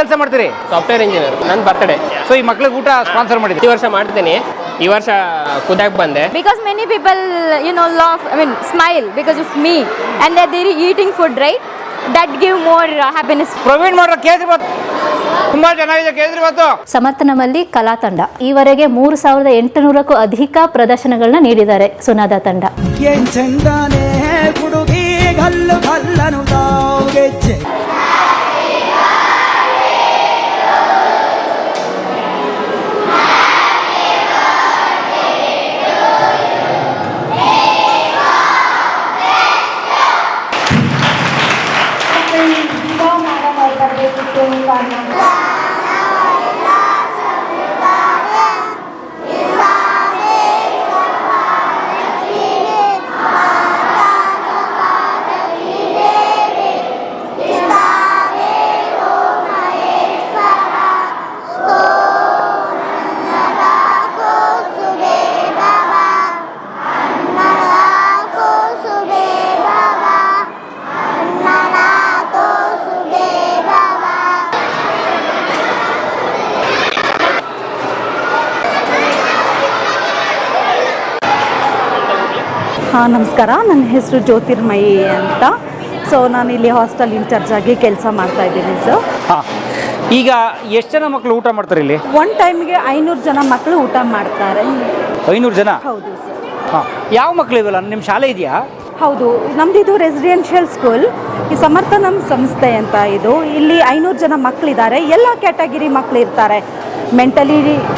ಕೆಲಸ ಮಾಡ್ತೀರಿ? Software engineer ನನ್ನ ಬರ್ತಡೇ ಸೊ ಈ ಮಕ್ಳಿಗೆ ಊಟ ಸ್ಪಾನ್ಸರ್ ಮಾಡಿದ್ರಿ? ಈ ವರ್ಷ ಮಾಡ್ತೀನಿ. ಈ ವರ್ಷ ಕುದಾಕ್ ಬಂದೆ. Because many people you know laugh I mean smile because of me and that they're eating food right? That give more uh, happiness. Praveen ಮಾಡೋ ಕೇಸರಿ ಬಾತ್ ತುಂಬಾ ಚೆನ್ನಾಗಿದೆ ಕೇಸರಿ ಬಾತು ಸಮರ್ಥನಮಲ್ಲಿ ಕಲಾ ತಂಡ. ಈವರೆಗೆ ಮೂರು ಸಾವಿರದ ಎಂಟುನೂರಕ್ಕೂ ಅಧಿಕ ಪ್ರದರ್ಶನಗಳನ್ನ ನೀಡಿದ್ದಾರೆ ಸುನಾದ ತಂಡ. ಏನ್ ಚಂದಾನೆ ಹುಡುಗಿ ಗಲ್ಲು ಗಲ್ಲನು ಗೆಜ್ಜೆ. ನಮಸ್ಕಾರ ನನ್ನ ಹೆಸರು ಜ್ಯೋತಿರ್ಮಯಿ ಅಂತ. ಸೊ ನಾನು ಇಲ್ಲಿ ಹಾಸ್ಟೆಲ್ ಇನ್ಚಾರ್ಜ್ ಆಗಿ ಕೆಲಸ ಮಾಡ್ತಾ ಇದ್ದೀನಿ ಸರ್ ಹಾ ಈಗ ಎಷ್ಟು ಜನ ಮಕ್ಕಳು ಊಟ ಮಾಡ್ತಾರೆ ಇಲ್ಲಿ? ಒನ್ ಟೈಮ್ಗೆ ಐನೂರು ಜನ ಮಕ್ಕಳು ಊಟ ಮಾಡ್ತಾರೆ. ಐನೂರು ಜನ? ಹೌದು ಸರ್ ಹಾ ಯಾವ ಮಕ್ಕಳು ಇವೆಲ್ಲ? ನಿಮ್ಮ ಶಾಲೆ ಇದೆಯಾ? ಹೌದು ನಮ್ದು ಇದು ರೆಸಿಡೆನ್ಷಿಯಲ್ ಸ್ಕೂಲ್ ಈ ಸಮರ್ಥನಂ ಸಂಸ್ಥೆ ಅಂತ ಇದು. ಇಲ್ಲಿ ಐನೂರು ಜನ ಮಕ್ಕಳಿದ್ದಾರೆ ಎಲ್ಲ ಕ್ಯಾಟಗಿರಿ ಮಕ್ಕಳು ಇರ್ತಾರೆ. Mentally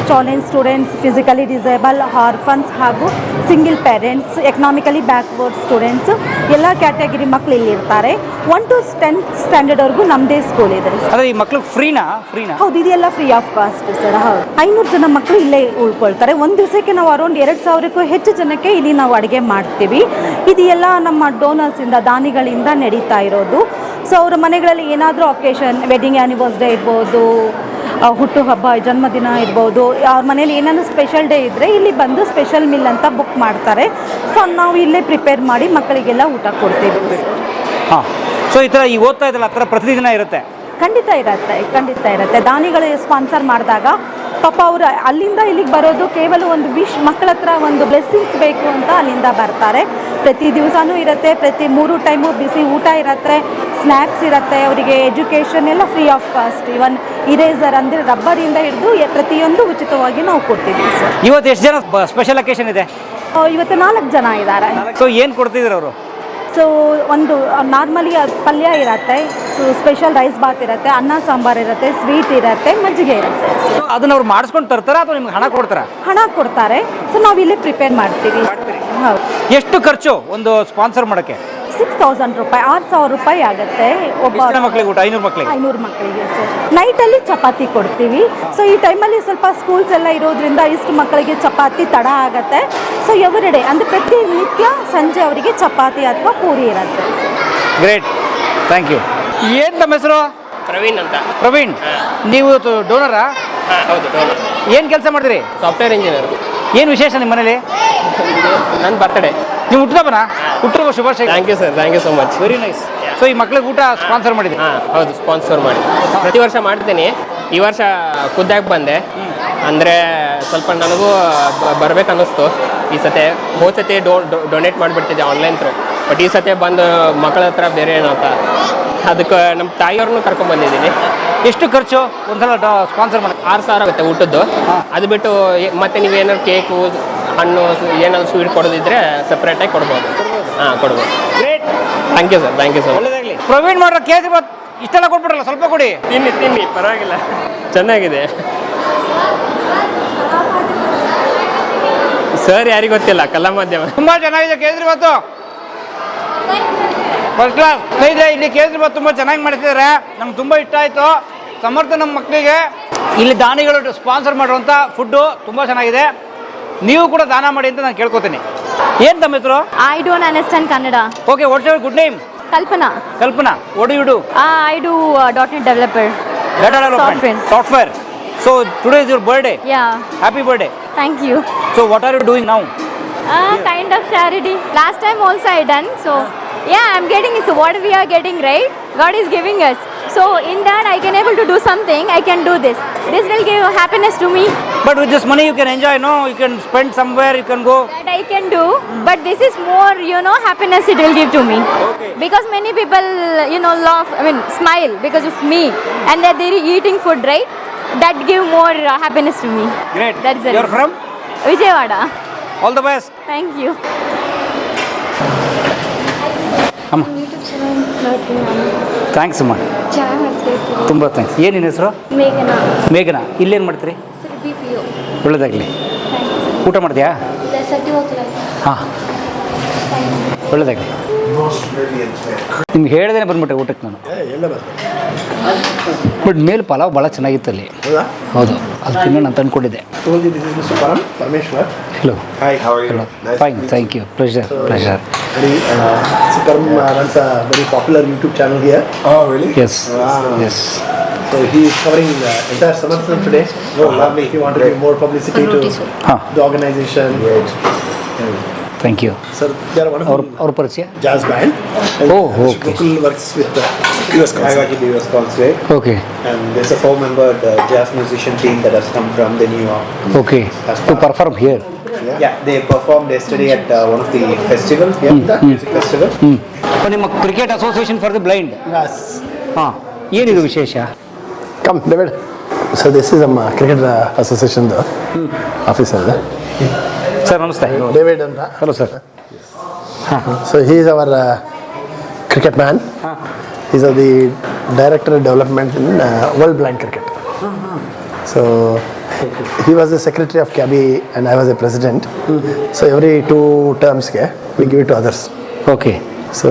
challenge students physically disable orphans ಹಾಗೂ single parents economically backward students ಎಲ್ಲ ಕ್ಯಾಟಗರಿ ಮಕ್ಳು ಇಲ್ಲಿ ಇರ್ತಾರೆ. ಒನ್ ಟು ಟೆಂತ್ ಸ್ಟ್ಯಾಂಡರ್ಡ್ವರೆಗೂ ನಮ್ಮದೇ ಸ್ಕೂಲ್ ಇದೆ. ಅದೇ ಈ ಮಕ್ಕಳು ಫ್ರೀನಾ ಫ್ರೀನಾ ಹೌದು ಇದೆಲ್ಲ ಫ್ರೀ ಆಫ್ ಕಾಸ್ಟ್ ಸರ್ ಹೌದು. ಐನೂರು ಜನ ಮಕ್ಕಳು ಇಲ್ಲೇ ಉಳ್ಕೊಳ್ತಾರೆ. ಒಂದು ದಿವಸಕ್ಕೆ ನಾವು ಅರೌಂಡ್ ಎರಡು ಸಾವಿರಕ್ಕೂ ಹೆಚ್ಚು ಜನಕ್ಕೆ ಇಲ್ಲಿ ನಾವು ಅಡುಗೆ ಮಾಡ್ತೀವಿ. ಇದು ಎಲ್ಲ ನಮ್ಮ ಡೋನರ್ಸಿಂದ ದಾನಿಗಳಿಂದ ನಡೀತಾ ಇರೋದು. ಸೊ ಅವರ ಮನೆಗಳಲ್ಲಿ ಏನಾದರೂ ಅಕೇಶನ್ ವೆಡ್ಡಿಂಗ್ ಆ್ಯನಿವರ್ಸ್ ಡೇ ಇರ್ಬೋದು ಹುಟ್ಟುಹಬ್ಬ ಜನ್ಮದಿನ ಇರ್ಬೋದು ಅವ್ರ ಮನೇಲಿ ಏನಾದರೂ ಸ್ಪೆಷಲ್ ಡೇ ಇದ್ದರೆ ಇಲ್ಲಿ ಬಂದು ಸ್ಪೆಷಲ್ ಮಿಲ್ ಅಂತ ಬುಕ್ ಮಾಡ್ತಾರೆ. ಸೊ ನಾವು ಇಲ್ಲೇ ಪ್ರಿಪೇರ್ ಮಾಡಿ ಮಕ್ಕಳಿಗೆಲ್ಲ ಊಟ ಕೊಡ್ತೀವಿ ಹಾಂ. ಸೊ ಈ ಥರ ಈ ಓದ್ತಾ ಇದ್ದಲ್ಲ ಆ ಥರ ಪ್ರತಿದಿನ ಇರುತ್ತೆ? ಖಂಡಿತ ಇರುತ್ತೆ ಖಂಡಿತ ಇರುತ್ತೆ. ದಾನಿಗಳು ಸ್ಪಾನ್ಸರ್ ಮಾಡಿದಾಗ ಪಾಪ ಅವರು ಅಲ್ಲಿಂದ ಇಲ್ಲಿಗೆ ಬರೋದು ಕೇವಲ ಒಂದು ವಿಶ್ ಮಕ್ಕಳ ಹತ್ರ ಒಂದು ಬ್ಲೆಸ್ಸಿಂಗ್ಸ್ ಬೇಕು ಅಂತ ಅಲ್ಲಿಂದ ಬರ್ತಾರೆ. ಪ್ರತಿ ದಿವಸನೂ ಇರುತ್ತೆ ಪ್ರತಿ ಮೂರು ಟೈಮು ಬಿಸಿ ಊಟ ಇರುತ್ತೆ. ಸ್ನ್ಯಾಕ್ಸ್ ಇರುತ್ತೆ ಅವರಿಗೆ ಎಜುಕೇಷನ್ ಎಲ್ಲ free of cost even eraser ಅಂದರೆ ರಬ್ಬರಿಂದ ಹಿಡಿದು ಪ್ರತಿಯೊಂದು ಉಚಿತವಾಗಿ ನಾವು ಕೊಡ್ತೀವಿ ಸರ್ ಇವತ್ತು ಎಷ್ಟು ಜನ ಸ್ಪೆಷಲ್ ಅಕೇಶನ್ ಇದೆ? ಇವತ್ತು ನಾಲ್ಕು ಜನ ಇದ್ದಾರೆ. ಸೊ ಏನು ಕೊಡ್ತಿದ್ರು ಅವರು? ಸೊ ಒಂದು ನಾರ್ಮಲಿ ಪಲ್ಯ ಇರುತ್ತೆ ಸೊ ಸ್ಪೆಷಲ್ ರೈಸ್ ಬಾತ್ ಇರುತ್ತೆ ಅನ್ನ ಸಾಂಬಾರ್ ಇರುತ್ತೆ ಸ್ವೀಟ್ ಇರುತ್ತೆ ಮಜ್ಜಿಗೆ ಇರುತ್ತೆ ಸೊ ಅದನ್ನ ಅವ್ರು ಮಾಡಿಸ್ಕೊಂಡು ತರ್ತಾರೆ ಅಥವಾ ನಿಮ್ಗೆ ಹಣ ಕೊಡ್ತಾರೆ? ಹಣ ಕೊಡ್ತಾರೆ. ಸೊ ನಾವು ಇಲ್ಲೇ ಪ್ರಿಪೇರ್ ಮಾಡ್ತೀವಿ ಹೌದು. ಎಷ್ಟು ಖರ್ಚು ಒಂದು ಸ್ಪಾನ್ಸರ್ ಮಾಡೋಕ್ಕೆ? ಸಿಕ್ಸ್ ತೌಸಂಡ್ ರೂಪಾಯಿ ಆರು ಸಾವಿರ ರೂಪಾಯಿ ಆಗುತ್ತೆ. ಒಬ್ಬ ಮಕ್ಕಳಿಗೆ ಊಟ? ಐನೂರು ಮಕ್ಕಳಿಗೆ ಐನೂರು ಮಕ್ಕಳಿಗೆ ಸರ್ ನೈಟಲ್ಲಿ ಚಪಾತಿ ಕೊಡ್ತೀವಿ. ಸೊ ಈ ಟೈಮಲ್ಲಿ ಸ್ವಲ್ಪ ಸ್ಕೂಲ್ಸ್ ಎಲ್ಲ ಇರೋದ್ರಿಂದ ಇಷ್ಟು ಮಕ್ಕಳಿಗೆ ಚಪಾತಿ ತಡ ಆಗುತ್ತೆ. ಸೊ ಎವ್ರಿ ಡೇ ಪ್ರತಿ ನಿತ್ಯ ಸಂಜೆ ಅವರಿಗೆ ಚಪಾತಿ ಅಥವಾ ಪೂರಿ ಇರುತ್ತೆ ಗ್ರೇಟ್ ಥ್ಯಾಂಕ್ ಯು ಏನು ತಮ್ಮ ಹೆಸರು? ಪ್ರವೀಣ್ ಅಂತ. ಪ್ರವೀಣ್ ನೀವು ಡೋನರಾ ಏನ್ ಹೌದು ಏನು ಕೆಲಸ ಮಾಡ್ತೀರಿ? ಸಾಫ್ಟ್ವೇರ್ ಇಂಜಿನಿಯರ್ ಏನು ವಿಶೇಷ ನಿಮ್ಮ ಮನೇಲಿ? ನನ್ನ ಬರ್ತಡೆ ನೀವು ಹುಟ್ಟದಪ್ಪನ ಹುಟ್ಟುವ ಶುಭಾಶಯ. Thank you sir thank you so much very nice so ಈ ಮಕ್ಳಿಗೆ ಊಟ ಸ್ಪಾನ್ಸರ್ ಮಾಡಿದ್ದೀನಿ ಹಾಂ ಹೌದು ಸ್ಪಾನ್ಸರ್ ಮಾಡಿ. ಪ್ರತಿ ವರ್ಷ ಮಾಡ್ತೀನಿ. ಈ ವರ್ಷ ಖುದ್ದಾಗಿ ಬಂದೆ. ಅಂದರೆ ಸ್ವಲ್ಪ ನನಗೂ ಬರ್ಬೇಕು ಅನ್ನಿಸ್ತು. ಈ ಸತೆ ಹೋದ ಸತಿ ಡೋ ಡೊನೇಟ್ ಮಾಡಿಬಿಡ್ತಿದ್ದೆ ಆನ್ಲೈನ್ ಥ್ರೂ ಬಟ್ ಈ ಸತಿ ಬಂದು ಮಕ್ಕಳ ಹತ್ರ ಬೇರೆ ಏನು ಅಂತ ಅದಕ್ಕೆ ನಮ್ಮ ತಾಯಿಯವ್ರನ್ನೂ ಕರ್ಕೊಂಡ್ಬಂದಿದ್ದೀನಿ ಎಷ್ಟು ಖರ್ಚು? ಒಂದ್ಸಲ ಸ್ಪಾನ್ಸರ್ ಮಾಡಿ ಆರು ಸಾವಿರ ಆಗುತ್ತೆ ಊಟದ್ದು. ಅದು ಬಿಟ್ಟು ಮತ್ತೆ ನೀವೇನಾದ್ರು ಕೇಕು ಹಣ್ಣು ಏನಾದ್ರು ಸ್ವೀಟ್ ಕೊಡೋದಿದ್ರೆ ಸಪ್ರೇಟಾಗಿ ಕೊಡ್ಬೋದು. ಹಾಂ ಕೊಡ್ಬೋದು. Great thank you sir thank you sir ಒಳ್ಳೇದಾಗಲಿ. ಪ್ರವೀಣ್ ಮಾಡ್ರ ಕೇಸರಿ ಬಾತ್ ಇಷ್ಟೆಲ್ಲ ಕೊಟ್ಬಿಟ್ರಲ್ಲ ಸ್ವಲ್ಪ ಕೊಡಿ. ತಿನ್ನಿ ತಿನ್ನಿ ಪರವಾಗಿಲ್ಲ. ಚೆನ್ನಾಗಿದೆ. ಸರ್ ಯಾರಿಗೂ ಗೊತ್ತಿಲ್ಲ ಕಲಾ ಮಾಧ್ಯಮ. ತುಂಬಾ ಚೆನ್ನಾಗಿದೆ ಕೇಸರಿ ಬಾತು ಫಸ್ಟ್ ಕ್ಲಾಸ್ ಸ್ನೇಹಿತರೆ ಇಲ್ಲಿ ಕೇಸರಿ ತುಂಬ ತುಂಬಾ ಚೆನ್ನಾಗಿ ಮಾಡ್ತಿದ್ದಾರೆ ನಮ್ಗೆ ತುಂಬಾ ಇಷ್ಟ ಆಯ್ತು. ಸಮರ್ಥ ನಮ್ಮ ಮಕ್ಕಳಿಗೆ ಇಲ್ಲಿ ದಾನಿಗಳು ಸ್ಪಾನ್ಸರ್ ಮಾಡುವಂಥ ಫುಡ್ಡು ತುಂಬಾ ಚೆನ್ನಾಗಿದೆ. ನೀವು ಕೂಡ ದಾನ ಮಾಡಿ ಅಂತ ನಾನು ಕೇಳ್ಕೊತೀನಿ. ಏನು ತಮ್ಮ ಹೆಸರು? I don't understand Kannada okay what's your good name Kalpana. Kalpana what you do I do dot net developer data development. Software so today is your birthday yeah happy birthday thank you so what are you doing now kind of charity last time also I done done. yeah i'm getting is what we are getting right? God is giving us. So in that i can able to do something. I can do this. This will give happiness to me. But with this money you can enjoy no? You can spend somewhere you can go. That i can do. Mm. but this is more you know happiness it will give to me. Okay. because many people you know laugh i mean smile because of me. And that they're eating food right? That give more uh, happiness to me. Great. That's it. You're from? Vijayawada. All the best. Thank you. ಅಮ್ಮ. Thanks ಅಮ್ಮ. ತುಂಬ thanks ಏನಿನ ಹೆಸರು? ಮೇಘನಾ. ಮೇಘನಾ. ಇಲ್ಲೇನು ಮಾಡ್ತೀರಿ? ಒಳ್ಳೇದಾಗಲಿ. ಊಟ ಹೋಗ್ತಿಲ್ಲ ಹಾಂ. ಒಳ್ಳೇದಾಗಲಿ. ನಿಮ್ಗೆ ಹೇಳ್ದೇನೆ ಬಂದ್ಬಿಟ್ಟೆ ಊಟಕ್ಕೆ ನಾನು. ಬಟ್ ಮೇಲೆ ಪಲಾವ್ ಭಾಳ ಚೆನ್ನಾಗಿತ್ತು ಅಲ್ಲಿ. ಹೌದು? ಅದು ತಿನ್ನೋಣ ಅಂತ ಅಂದ್ಕೊಂಡಿದ್ದೆ hello. Hello? Fine thank you pleasure pleasure very uh, Sikaram yeah. runs a very popular YouTube channel here. Oh, really? Yes. Wow. Yes. So he is covering the entire Samartham today. No, uh-huh. Ah, lovely. He wanted to give more publicity to ah. the organization. Great. Thank you. Sir, they are one of our, jazz band. Oh, and oh, okay. Gokul works with the US Consulate. US Consulate. Okay. And there's a four-member jazz musician team that has come from the New York. Okay. To perform here. Yeah, they performed yesterday at uh, one of the festival here, the music festival. ಹ್ಞೂ ನಿಮ್ಮ cricket association for the blind Yes. ಹಾಂ ಏನಿದು ವಿಶೇಷ Come, David. So this is ನಮ್ಮ cricket association officer sir ನಮಸ್ತೆ David ಅಂತ hello sir So he is our uh, cricket man. He's uh, the director of development in uh, The secretary of CABI and I was a president. So every two terms ke we give it to others. Okay So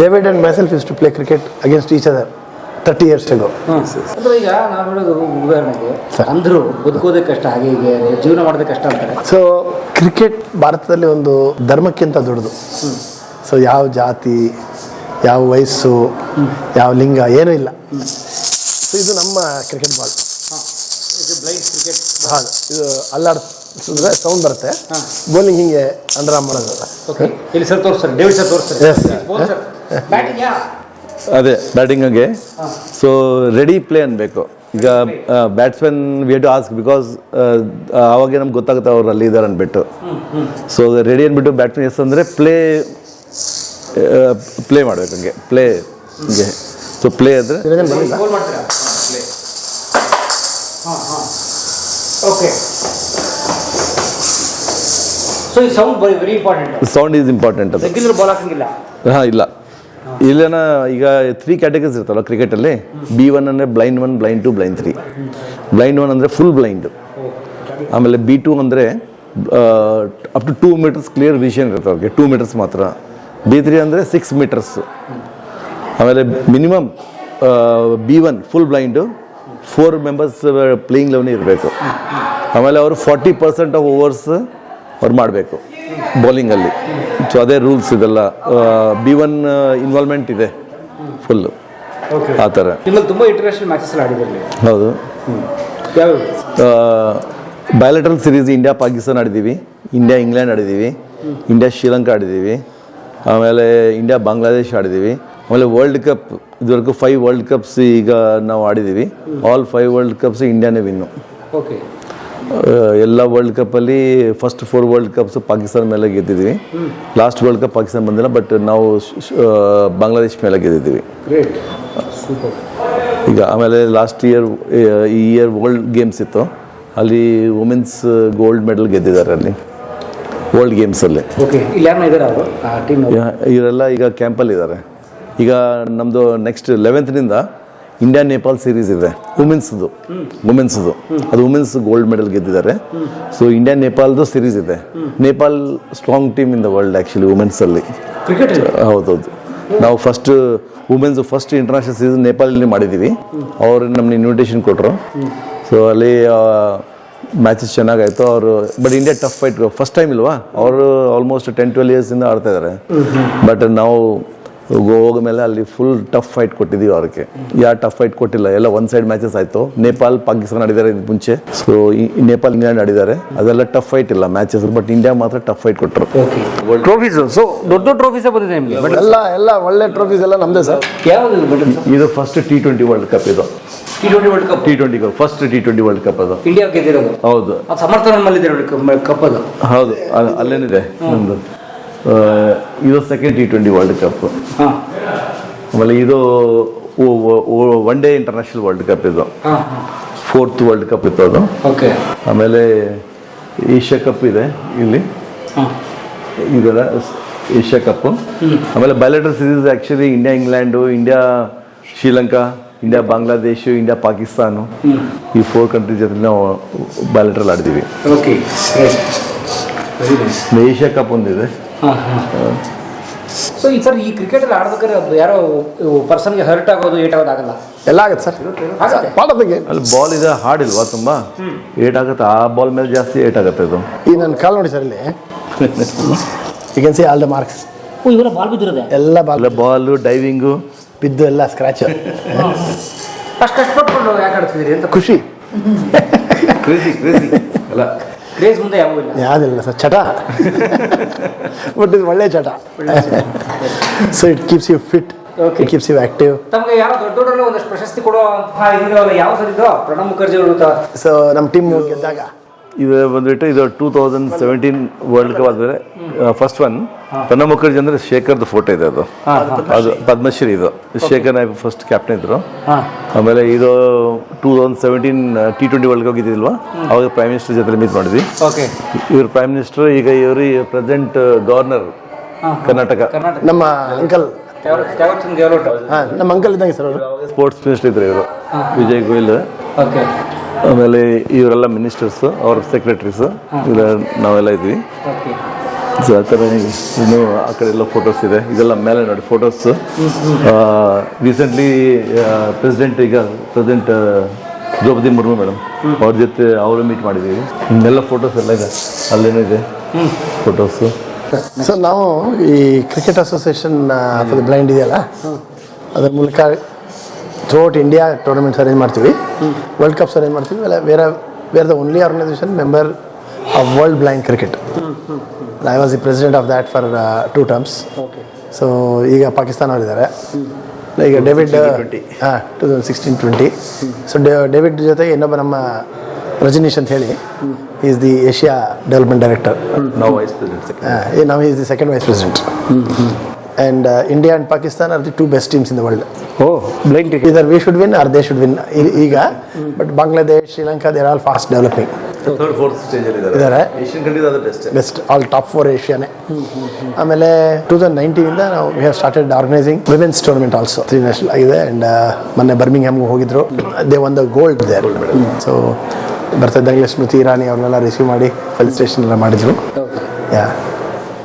David and myself used to play cricket against each other 30 years ago. ಅಂದ್ರೆ ಈಗ ನಾವು ಹೇಳೋದು ಉದಾಹರಣೆಗೆ ಅಂದರು ಬದುಕೋದೇ ಕಷ್ಟ ಹಾಗೆ ಹೀಗೆ ಜೀವನ ಮಾಡೋದೇ ಕಷ್ಟ ಅಂತಾರೆ ಸೊ ಕ್ರಿಕೆಟ್ ಭಾರತದಲ್ಲಿ ಒಂದು ಧರ್ಮಕ್ಕಿಂತ ದೊಡ್ಡದು ಸೊ ಯಾವ ಜಾತಿ ಯಾವ ವಯಸ್ಸು ಯಾವ ಲಿಂಗ ಏನೂ ಇಲ್ಲ ಸೊ ಇದು ನಮ್ಮ ಕ್ರಿಕೆಟ್ ಬಾಲ್ ಹೌದು ಇದು ಅಲ್ಲಾಡಿಸಿದ್ರೆ ಸೌಂಡ್ ಬರುತ್ತೆ. ಬೌಲಿಂಗ್ ಹಿಂಗೆ ಅಂಡರ್ ಮಾಡೋದು. ಓಕೆ ಇಲ್ಲಿ ಸರ್ ತೋರಿಸ್ತಾರೆ ಡೇವಿಡ್ ಸರ್ ತೋರಿಸ್ತಾರೆ. Yes. Batting yeah? ಅದೇ ಬ್ಯಾಟಿಂಗಿಗೆ ಸೊ ರೆಡಿ ಪ್ಲೇ ಅನ್ಬೇಕು. ಈಗ batsman we to ask because ಅವಾಗ ನಮ್ಗೆ ಗೊತ್ತಾಗುತ್ತೆ ಅವ್ರು ಅಲ್ಲಿ ಇದ್ದಾರೆ ಅಂದ್ಬಿಟ್ಟು ಸೊ ರೆಡಿ ಅಂದ್ಬಿಟ್ಟು ಬ್ಯಾಟ್ಸ್ಮನ್ ಎಸ್ ಅಂದರೆ ಪ್ಲೇ ಪ್ಲೇ ಮಾಡ್ಬೇಕು ಹಂಗೆ. ಪ್ಲೇ ಹಂಗೆ. ಸೊ ಪ್ಲೇ ಅಂದರೆ ಬೋಲ್ ಮಾಡ್ತೀರಾ? ಹಾಂ ಹಾಂ. ಓಕೆ ಸೊ ಈ sound very important sound is important ಅದು ತೆಗಿದ್ರೆ ಬಾಲ್ ಹಾಕಂಗಿಲ್ಲ. ಹಾಂ ಇಲ್ಲ. ಇಲ್ಲೇನ ಈಗ ತ್ರೀ ಕ್ಯಾಟಗರೀಸ್ ಇರ್ತಾವಲ್ಲ ಕ್ರಿಕೆಟಲ್ಲಿ ಬಿ ಒನ್ ಅಂದರೆ blind one blind two blind three blind one ಅಂದರೆ ಫುಲ್ ಬ್ಲೈಂಡ್ ಆಮೇಲೆ ಬಿ ಟು ಅಂದರೆ up to two metres clear vision ಇರುತ್ತೆ ಅವ್ರಿಗೆ. ಟೂ ಮೀಟರ್ಸ್ ಮಾತ್ರ. ಬಿ ತ್ರೀ ಅಂದರೆ ಸಿಕ್ಸ್ ಮೀಟರ್ಸ್ ಆಮೇಲೆ minimum B one full blind four members playing eleven ಇರಬೇಕು. ಆಮೇಲೆ ಅವರು ಫಾರ್ಟಿ ಪರ್ಸೆಂಟ್ ಆಫ್ ಓವರ್ಸ್ ಅವ್ರು ಮಾಡಬೇಕು ಬೌಲಿಂಗಲ್ಲಿ ಸೊ ಅದೇ ರೂಲ್ಸ್ ಇದೆಲ್ಲ. ಬಿ ಒನ್ ಇನ್ವಾಲ್ವ್ಮೆಂಟ್ ಇದೆ ಫುಲ್ಲು ಆ ಥರ. ನಿಮ್ಮಲ್ಲಿ ತುಂಬ ಇಂಟರ್ನ್ಯಾಷನಲ್ ಮ್ಯಾಚಸ್ ಎಲ್ಲ ಹೌದು. ಬಯೋಲೆಟ್ರಲ್ ಸಿರೀಸ್ ಇಂಡಿಯಾ ಪಾಕಿಸ್ತಾನ ಆಡಿದ್ದೀವಿ. ಇಂಡಿಯಾ ಇಂಗ್ಲೆಂಡ್ ಆಡಿದ್ದೀವಿ. ಇಂಡಿಯಾ ಶ್ರೀಲಂಕಾ ಆಡಿದ್ದೀವಿ. ಆಮೇಲೆ ಇಂಡಿಯಾ ಬಾಂಗ್ಲಾದೇಶ್ ಆಡಿದ್ದೀವಿ. ಆಮೇಲೆ ವರ್ಲ್ಡ್ ಕಪ್ ಇದುವರೆಗೂ ಫೈವ್ ವರ್ಲ್ಡ್ ಕಪ್ಸ್ ಈಗ ನಾವು ಆಡಿದ್ದೀವಿ. ಆಲ್ ಫೈವ್ ವರ್ಲ್ಡ್ ಕಪ್ಸ್ ಇಂಡಿಯಾನೇ ವಿನ್ನು ಓಕೆ ಎಲ್ಲ ವರ್ಲ್ಡ್ ಕಪ್ಪಲ್ಲಿ first four world cups Pakistan ಮೇಲೆ ಗೆದ್ದಿದ್ದೀವಿ. ಲಾಸ್ಟ್ ವರ್ಲ್ಡ್ ಕಪ್ ಪಾಕಿಸ್ತಾನ ಬಂದಿಲ್ಲ ಬಟ್ ನಾವು ಬಾಂಗ್ಲಾದೇಶ ಮೇಲೆ ಗೆದ್ದಿದ್ದೀವಿ. ಈಗ ಆಮೇಲೆ ಲಾಸ್ಟ್ ಇಯರ್ ಈ ಇಯರ್ ವರ್ಲ್ಡ್ ಗೇಮ್ಸ್ ಇತ್ತು. ಅಲ್ಲಿ ವುಮೆನ್ಸ್ ಗೋಲ್ಡ್ ಮೆಡಲ್ ಗೆದ್ದಿದ್ದಾರೆ ಅಲ್ಲಿ. ವರ್ಲ್ಡ್ ಗೇಮ್ಸಲ್ಲಿ ಇವರೆಲ್ಲ ಈಗ ಕ್ಯಾಂಪಲ್ಲಿ ಇದ್ದಾರೆ. ಈಗ ನಮ್ಮದು ನೆಕ್ಸ್ಟ್ ಲೆವೆಂತ್ನಿಂದ ಇಂಡಿಯಾ ನೇಪಾಲ್ ಸೀರೀಸ್ ಇದೆ. ವುಮೆನ್ಸ್ದು ವುಮೆನ್ಸ್ದು ಅದು ವುಮೆನ್ಸ್ ಗೋಲ್ಡ್ ಮೆಡಲ್ ಗೆದ್ದಿದ್ದಾರೆ. ಸೊ ಇಂಡಿಯಾ ನೇಪಾಲ್ದು ಸೀರೀಸ್ ಇದೆ. Nepal strong team in the world actually ವುಮೆನ್ಸಲ್ಲಿ cricket ಹೌದೌದು. ನಾವು first women's first international season ನೇಪಾಲಲ್ಲಿ ಮಾಡಿದ್ದೀವಿ. ಅವರು ನಮ್ಗೆ ಇನ್ವಿಟೇಷನ್ ಕೊಟ್ಟರು ಸೊ ಅಲ್ಲಿ ಮ್ಯಾಚಸ್ ಚೆನ್ನಾಗಾಯ್ತು. ಅವರು but India tough fight first time ಇಲ್ವಾ? ಅವರು ಆಲ್ಮೋಸ್ಟ್ ಟೆನ್ ಟ್ವೆಲ್ ಇಯರ್ಸಿಂದ ಆಡ್ತಾ ಇದ್ದಾರೆ. ಬಟ್ ನಾವು ಹೋದ ಮೇಲೆ ಅಲ್ಲಿ ಫುಲ್ ಟಫ್ ಫೈಟ್ ಕೊಟ್ಟಿದ್ದೀವಿ ಅವ್ರಿಗೆ. ಯಾರು ಟಫ್ ಫೈಟ್ ಕೊಟ್ಟಿಲ್ಲ ಎಲ್ಲ ಒನ್ ಸೈಡ್ ಮ್ಯಾಚಸ್ ಆಯಿತು. ನೇಪಾಲ್ ಪಾಕಿಸ್ತಾನ ಆಡಿದ್ದಾರೆ ಇದು ಮುಂಚೆ. ಸೊ ನೇಪಾಲ್ ಇಂಗ್ಲೆಂಡ್ ಆಡಿದ್ದಾರೆ ಅದೆಲ್ಲ ಟಫ್ ಫೈಟ್ ಇಲ್ಲ ಮ್ಯಾಚಸ್ ಬಟ್ ಇಂಡಿಯಾ ಮಾತ್ರ ಟಫ್ ಫೈಟ್ ಕೊಟ್ಟರು ಟ್ರೋಫೀಸ್ ಸೊ ದೊಡ್ಡ ದೊಡ್ಡ ಟ್ರೋಫೀಸೇ ಬಂದಿದೆ ನಿಮಗೆ? ಬಟ್ ಎಲ್ಲ ಎಲ್ಲ ಒಳ್ಳೆ ಟ್ರೋಫೀಸ್ ಎಲ್ಲ ನಮ್ಮದೇ ಸರ್ ಯಾವ್ದು ಇದು first T twenty world cup ಇದು. T twenty world cup T twenty cup first T twenty world cup ಅದು. ಇಂಡಿಯಾ ಗೆದ್ದಿರೋದು ಹೌದು. ಸಮರ್ಥನ ನಮ್ಮಲ್ಲಿದೆ ಕಪ್ ಅದು. ಹೌದು ಅಲ್ಲೇನಿದೆ ನಮ್ದು. ಆ, ಇದು second T twenty world cup ಆಮೇಲೆ ಇದು one day international world cup ಇದು. ಫೋರ್ತ್ ವರ್ಲ್ಡ್ ಕಪ್ ಇತ್ತು ಅದು. ಓಕೆ ಆಮೇಲೆ ಏಷ್ಯಾ ಕಪ್ ಇದೆ ಇಲ್ಲಿ. ಇದೆಲ್ಲ ಏಷ್ಯಾ ಕಪ್ ಆಮೇಲೆ bilateral series actually India England India Sri Lanka India Bangladesh India Pakistan ಈ ಫೋರ್ ಕಂಟ್ರೀಸ್ ಜೊತೆ ನಾವು ಬಯಲೆಟ್ರಲ್ಲಿ ಆಡಿದ್ದೀವಿ. ಏಷ್ಯಾ ಕಪ್ ಒಂದಿದೆ. ಸೊ ಈ ಸರ್ ಈ ಕ್ರಿಕೆಟಲ್ಲಿ ಆಡ್ಬೇಕಾದ್ರೆ ಅದು ಯಾರೋ ಪರ್ಸನ್ಗೆ ಹರ್ಟ್ ಆಗೋದು ಏಟ್ ಆಗೋದು ಆಗಲ್ಲ. ಎಲ್ಲ ಆಗುತ್ತೆ ಸರ್. ಆಗುತ್ತೆ ಪಾರ್ಟ್ ಆಫ್ ದ ಗೇಮ್ ಅಲ್ಲಿ ಬಾಲ್ ಇದೆ ಹಾಡಿಲ್ವಾ ತುಂಬ? ಏಟ್ ಆಗುತ್ತೆ ಆ ಬಾಲ್ ಮೇಲೆ ಜಾಸ್ತಿ ಏಟ್ ಆಗುತ್ತೆ ಇದು. ಈ ನನ್ನ ಕಾಲ್ ನೋಡಿ ಸರ್ ಇಲ್ಲಿ. You can see all the marks ಓ ಇವೆಲ್ಲ ಬಾಲ್ ಬಿದ್ದಿರೋದೆ? ಎಲ್ಲ ಬಾಲ್ ಅಲ್ಲ ಬಾಲು ಡೈವಿಂಗು ಬಿದ್ದು ಎಲ್ಲ ಸ್ಕ್ರಾಚ್ ಅಷ್ಟು ಕಷ್ಟಪಟ್ಕೊಂಡು ಯಾಕೆ ಆಡ್ತಿದ್ದೀರಿ ಅಂತ ಖುಷಿ. ಕ್ರೇಜಿ ಕ್ರೇಜಿ ಅಲ್ಲ ಕ್ರೇಜ್ ಮುಂದೆ ಯಾವ ಇಲ್ಲ. ಯಾವುದಿಲ್ಲ ಸರ್ ಚಟ. ಬಟ್ ಇದು ಒಳ್ಳೆ ಚಟ. So it keeps you fit okay keeps you active ತಮಗೆ ಯಾರೋ ದೊಡ್ಡ ದೊಡ್ಡ ಒಂದಷ್ಟು ಪ್ರಶಸ್ತಿ ಕೊಡೋ ಇದಿರೋಲ್ಲ ಯಾವ ಸರ್ ಇದು? ಪ್ರಣಬ್ ಮುಖರ್ಜಿ ಅವರು ಸೊ ನಮ್ಮ ಟೀಮ್ ಗೆದ್ದಾಗ. ಇದು ಬಂದ್ಬಿಟ್ಟು ಇದು two thousand seventeen world cup ಆದ್ಮೇಲೆ ಫಸ್ಟ್ ಒನ್ ಪ್ರಣಬ್ ಮುಖರ್ಜಿ ಅಂದ್ರೆ ಶೇಖರ್ದು ಫೋಟೋ ಇದೆ ಅದು. ಅದು ಪದ್ಮಶ್ರೀ. ಇದು. ಶೇಖರ್ ನಾಯಕ್ ಫಸ್ಟ್ ಕ್ಯಾಪ್ಟನ್ ಇದ್ರು. ಆಮೇಲೆ ಇದು two thousand seventeen T twenty world cup ಇದ್ದಿಲ್ವಾ ಅವಾಗ ಪ್ರೈಮ್ ಮಿನಿಸ್ಟರ್ ಜೊತೆ ಮೀಟ್ ಮಾಡಿದ್ವಿ. ಓಕೆ ಇವ್ರ ಪ್ರೈಮ್ ಮಿನಿಸ್ಟರ್ ಈಗ ಇವರು ಪ್ರೆಸೆಂಟ್ ಗವರ್ನರ್ ಕರ್ನಾಟಕ. ನಮ್ಮ ಅಂಕಲ್ ನಮ್ಮ ಅಂಕಲ್ ಇದ್ದಂಗೆ ಸರ್ ಅವರು. ಸ್ಪೋರ್ಟ್ಸ್ ಮಿನಿಸ್ಟರ್ ಇದ್ರು ಇವರು. ವಿಜಯ್ ಗೋಯಲ್. ಓಕೆ ಆಮೇಲೆ ಇವರೆಲ್ಲ ಮಿನಿಸ್ಟರ್ಸ್ ಅವ್ರ ಸೆಕ್ರೆಟರೀಸ್ ನಾವೆಲ್ಲ ಇದ್ವಿ. ಸೊ ಆ ಥರ ಇನ್ನು ಆ ಕಡೆ ಎಲ್ಲ ಫೋಟೋಸ್ ಇದೆ. ಇದೆಲ್ಲ ಮೇಲೆ ನೋಡಿ ಫೋಟೋಸ್ ರೀಸೆಂಟ್ಲಿ ಪ್ರೆಸಿಡೆಂಟ್ ಈಗ ಪ್ರೆಸಿಡೆಂಟ್ ದ್ರೌಪದಿ ಮುರ್ಮು ಮೇಡಮ್, ಅವ್ರ ಜೊತೆ ಅವರು ಮೀಟ್ ಮಾಡಿದ್ದೀವಿ. ಇನ್ನೆಲ್ಲ ಫೋಟೋಸ್ ಎಲ್ಲ ಇದೆ. ಅಲ್ಲೇನಿದೆ ಫೋಟೋಸು ಸರ್ ನಾವು ಈ ಕ್ರಿಕೆಟ್ ಅಸೋಸಿಯೇಷನ್ ಬ್ಲೈಂಡ್ ಇದೆಯಲ್ಲ? ಅದ್ರ ಮೂಲಕ ಥ್ರೂಔಟ್ ಇಂಡಿಯಾ ಟೂರ್ನಮೆಂಟ್ಸ್ ಅರೇಂಜ್ ಮಾಡ್ತೀವಿ. ವರ್ಲ್ಡ್ ಕಪ್ಸ್ ಅರೇಂಜ್ ಮಾಡ್ತೀವಿ. ಅಲ್ಲ where where the only organisation member of world blind cricket I was the president of that for two terms so ಈಗ ಪಾಕಿಸ್ತಾನ ಅವರಿದ್ದಾರೆ ಈಗ ಡೇವಿಡ್ ಹಾಂ two thousand sixteen twenty so David ಜೊತೆಗೆ ಇನ್ನೊಬ್ಬ ನಮ್ಮ ರಜನೀಶ್ ಅಂತ ಹೇಳಿ. Is the Asia development director ನಾವು ವೈಸ್ ಪ್ರೆಸಿಡೆಂಟ್ ನಾವು is the second vice president vice president. And uh, India and Pakistan are the two best teams in the world. O blind cricket Either we should win or they should win. I- ಈಗ but Bangladesh, Sri Lanka, they're all fast developing. Third fourth ಸ್ಟೇಜಲ್ಲಿ ಇದ್ದಾರೆ. Asian countries ಅದು best best all top four ಏಷ್ಯಾನೇ ಆಮೇಲೆ two thousand ನೈನ್ಟೀನಿಂದ ನಾವು we have started organising women's tournament also three national ಆಗಿದೆ and ಮೊನ್ನೆ ಬರ್ಮಿಂಗ್ಹ್ಯಾಮ್ಗೆ ಹೋಗಿದ್ರು. They won the gold there so ಬರ್ತಿದ್ದಂಗೆ Smriti Irani ಅವ್ರನ್ನೆಲ್ಲ ರಿಸೀವ್ ಮಾಡಿ ಫೆಲಿಸ್ಟೇಷನ್ ಎಲ್ಲ ಮಾಡಿದ್ರು. Yeah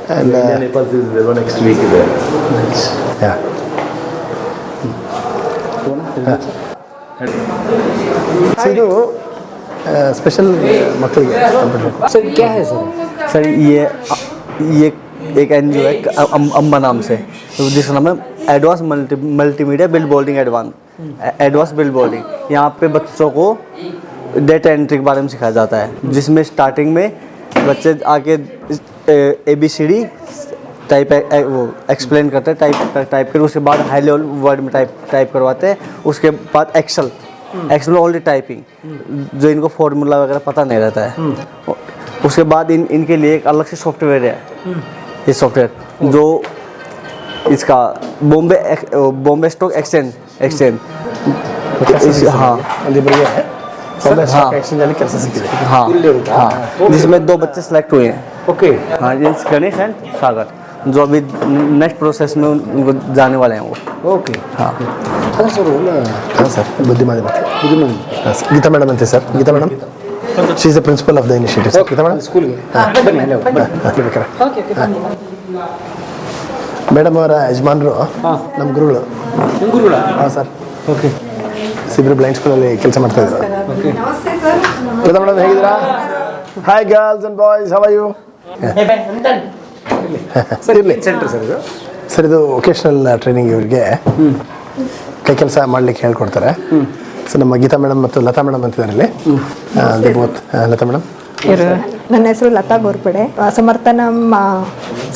and Nepal series next week ಇದೆ ಯಾ ಸೊ ಇದು ಸ್ಪೆಷಲ್ ಮಕ್ಕಳಿಗೆ ಸರ್ ಕ್ಯಾ ಹೈ ಸರ್ सर ये ये एक एन है अम- अम्बा नाम से तो जिसका नाम है advance multi multimedia build boarding advance advance build boarding यहाँ पे बच्चों को डेटा एंट्री के बारे में सिखाया जाता है जिसमें स्टार्टिंग में बच्चे आके A B C D type वो एक्सप्लेन करते हैं टाइप टाइप कर उसके बाद हाई लेवल वर्ड में टाइप टाइप करवाते हैं उसके बाद एक्सल एक्सल में ऑलरेडी टाइपिंग जो इनको फॉर्मूला वगैरह पता नहीं रहता है। उसके बाद इन इनके लिए एक अलग से सॉफ्टवेयर है। ये सॉफ्टवेयर जो इसका Bombay Bombay stock exchange exchange हाँ। हाँ हाँ।, हाँ।, हाँ। जिसमें दो बच्चे सेलेक्ट हुए हैं। ಓಕೆ हाँ ये गणेश एंड सागर जो अभी नेक्स्ट प्रोसेस में उन- उनको जाने वाले हैं वो ಓಕೆ हाँ ಹಾಂ ಸರ್ ಹಾಂ ಸರ್ ಬುದ್ಧಿಮಾಂದ್ಯ ಮಕ್ಕಳು ಬುದ್ಧಿಮಾಂದ್ಯ ಹಾಂ ಸರ್ ಗೀತಾ ಮೇಡಮ್ ಅಂತೆ sir Geeta madam she is the principal of the initiative sir Geeta madam ಸ್ಕೂಲ್ಗೆ ಬನ್ನಿ ಅಲ್ಲೇ ಹೋಗಿ. ಮೇಡಮ್ ಅವರ ಯಜಮಾನರು ನಮ್ಮ ಗುರುಗಳು ನಿಮ್ಮ ಗುರುಗಳ ಹಾಂ ಸರ್ ಓಕೆ ಸಿಬ್ರು ಬ್ಲೈಂಡ್ ಸ್ಕೂಲಲ್ಲಿ ಕೆಲಸ ಮಾಡ್ತಾ ಇದ್ದಾರೆ ಗೀತಾ ಮೇಡಮ್ ಹೇಗಿದ್ದೀರಾ hi girls and boys how you sir ಇರಲಿ ಸೆಂಟರ್ ಸರ್ ಇದು. ಸರ್ ಇದು ವೊಕೇಶ್ನಲ್ ಟ್ರೈನಿಂಗ್ ಇವರಿಗೆ. ಕೈ ಕೆಲಸ ಮಾಡ್ಲಿಕ್ಕೆ ಹೇಳ್ಕೊಡ್ತಾರೆ. ಸೊ ನಮ್ಮ ಗೀತಾ ಮೇಡಮ್ ಮತ್ತು ಲತಾ ಮೇಡಮ್ ಅಂತಿದ್ದಾರೆ ಇಲ್ಲಿ. They both Lata madam. ನನ್ನ ಹೆಸರು ಲತಾ ಗೋರ್ಪಡೆ ಆ, ಸಮರ್ಥ ನಮ್ಮ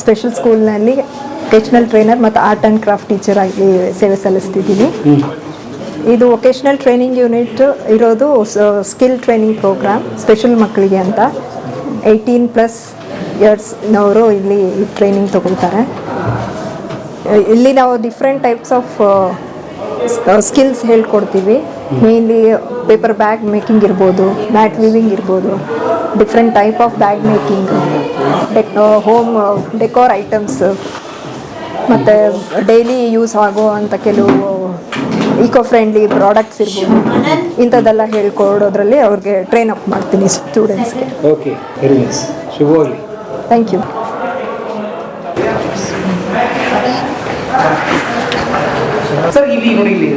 ಸ್ಪೆಷಲ್ ಸ್ಕೂಲ್ನಲ್ಲಿ ವೊಕೇಶ್ನಲ್ ಟ್ರೈನರ್ ಮತ್ತು ಆರ್ಟ್ ಆ್ಯಂಡ್ ಕ್ರಾಫ್ಟ್ ಟೀಚರ್ ಆಗಿ ಸೇವೆ ಸಲ್ಲಿಸ್ತಿದ್ದೀನಿ. ಇದು ವೊಕೇಶ್ನಲ್ ಟ್ರೈನಿಂಗ್ ಯೂನಿಟ್ ಇರೋದು ಸ್ಕಿಲ್ ಟ್ರೈನಿಂಗ್ ಪ್ರೋಗ್ರಾಮ್ ಸ್ಪೆಷಲ್ ಮಕ್ಕಳಿಗೆ ಅಂತ. ಏಯ್ಟೀನ್ ಪ್ಲಸ್ ಇಯರ್ಸ್ನವರು ಇಲ್ಲಿ ಟ್ರೈನಿಂಗ್ ತಗೊಳ್ತಾರೆ. ಇಲ್ಲಿ ನಾವು ಡಿಫ್ರೆಂಟ್ ಟೈಪ್ಸ್ ಆಫ್ ಸ್ಕಿಲ್ಸ್ ಹೇಳ್ಕೊಡ್ತೀವಿ. ಮೇಯ್ನ್ಲಿ ಪೇಪರ್ ಬ್ಯಾಗ್ ಮೇಕಿಂಗ್ ಇರ್ಬೋದು ಮ್ಯಾಟ್ ವೀವಿಂಗ್ ಇರ್ಬೋದು different type of bag making home decor items ಮತ್ತು ಡೈಲಿ ಯೂಸ್ ಆಗೋ ಅಂತ ಕೆಲವು ಈಕೋ ಫ್ರೆಂಡ್ಲಿ ಪ್ರಾಡಕ್ಟ್ಸ್ ಇರ್ಬೋದು. ಇಂಥದ್ದೆಲ್ಲ ಹೇಳ್ಕೊಡೋದ್ರಲ್ಲಿ ಅವ್ರಿಗೆ ಟ್ರೈನ್ ಅಪ್ ಮಾಡ್ತೀನಿ ಸ್ಟೂಡೆಂಟ್ಸ್ಗೆ ಓಕೆ ಶುಭವಾಗಲಿ ಥ್ಯಾಂಕ್ ಯು ಸರ್ ಇಲ್ಲಿ ನೋಡಿ ಇಲ್ಲಿ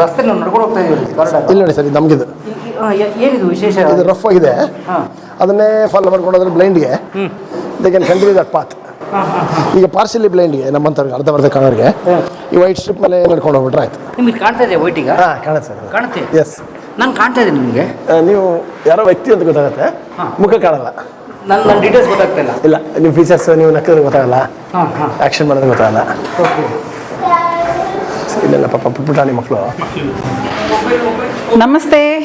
ರಸ್ತೆ ನಾವು ನಡ್ಕೊಂಡು ಹೋಗ್ತಾ ಇದೀವಿ ಇಲ್ಲಿ ನೋಡಿ ಸರ್ ಇದು ನಮಗಿದು. ಏನಿದು ವಿಶೇಷ? ಇದು ರಫ್ ಆಗಿದೆ. ಅದನ್ನೇ ಫಾಲೋ ಮಾಡ್ಕೊಂಡು ಹೋದ್ರೆ ಬ್ಲೈಂಡ್ಗೆ they can continue that path ಈಗ ಪಾರ್ಸಲಿ ಬ್ಲೈಂಡ್ಗೆ ನಮ್ಮಂಥವ್ರಿಗೆ ಅರ್ಧ ಬರ್ಧ ಕಾಣೋರಿಗೆ ಈ ವೈಟ್ ಸ್ಟ್ರಿಪ್ ಮೇಲೆ ನಡ್ಕೊಂಡು ಹೋಗ್ಬಿಟ್ರೆ ಆಯ್ತು. ನಿಮಗೆ ಕಾಣ್ತಾ ಇದೆ ವೈಟ್ ಈಗ? ಹಾಂ ಕಾಣುತ್ತೆ ಸರ್. ಕಾಣುತ್ತೆ? ಎಸ್ ನಾನು ಕಾಣ್ತಾ ಇದ್ದೀನಿ ನಿಮಗೆ. ನೀವು ಯಾರೋ ವ್ಯಕ್ತಿ ಅಂತ ಗೊತ್ತಾಗುತ್ತೆ. ಮುಖ ಕಾಣಲ್ಲ. ನನ್ನ ನನ್ನ ಡೀಟೇಲ್ಸ್ ಗೊತ್ತಾಗ್ತಿಲ್ಲ ಇಲ್ಲ. ಇಲ್ಲ ನಿಮ್ಮ ಫೀಚರ್ಸ್ ನೀವು ನಕ್ಕಿದ್ರೆ ಗೊತ್ತಾಗಲ್ಲ. ಹಾಂ ಹಾಂ. ಆ್ಯಕ್ಷನ್ ಮಾಡೋದು ಗೊತ್ತಾಗಲ್ಲ. ಓಕೆ ಇಲ್ಲೆಲ್ಲ ಪಾಪ ಪುಟ್ಟಾಣಿ ಮಕ್ಕಳು ನಮಸ್ತೆ.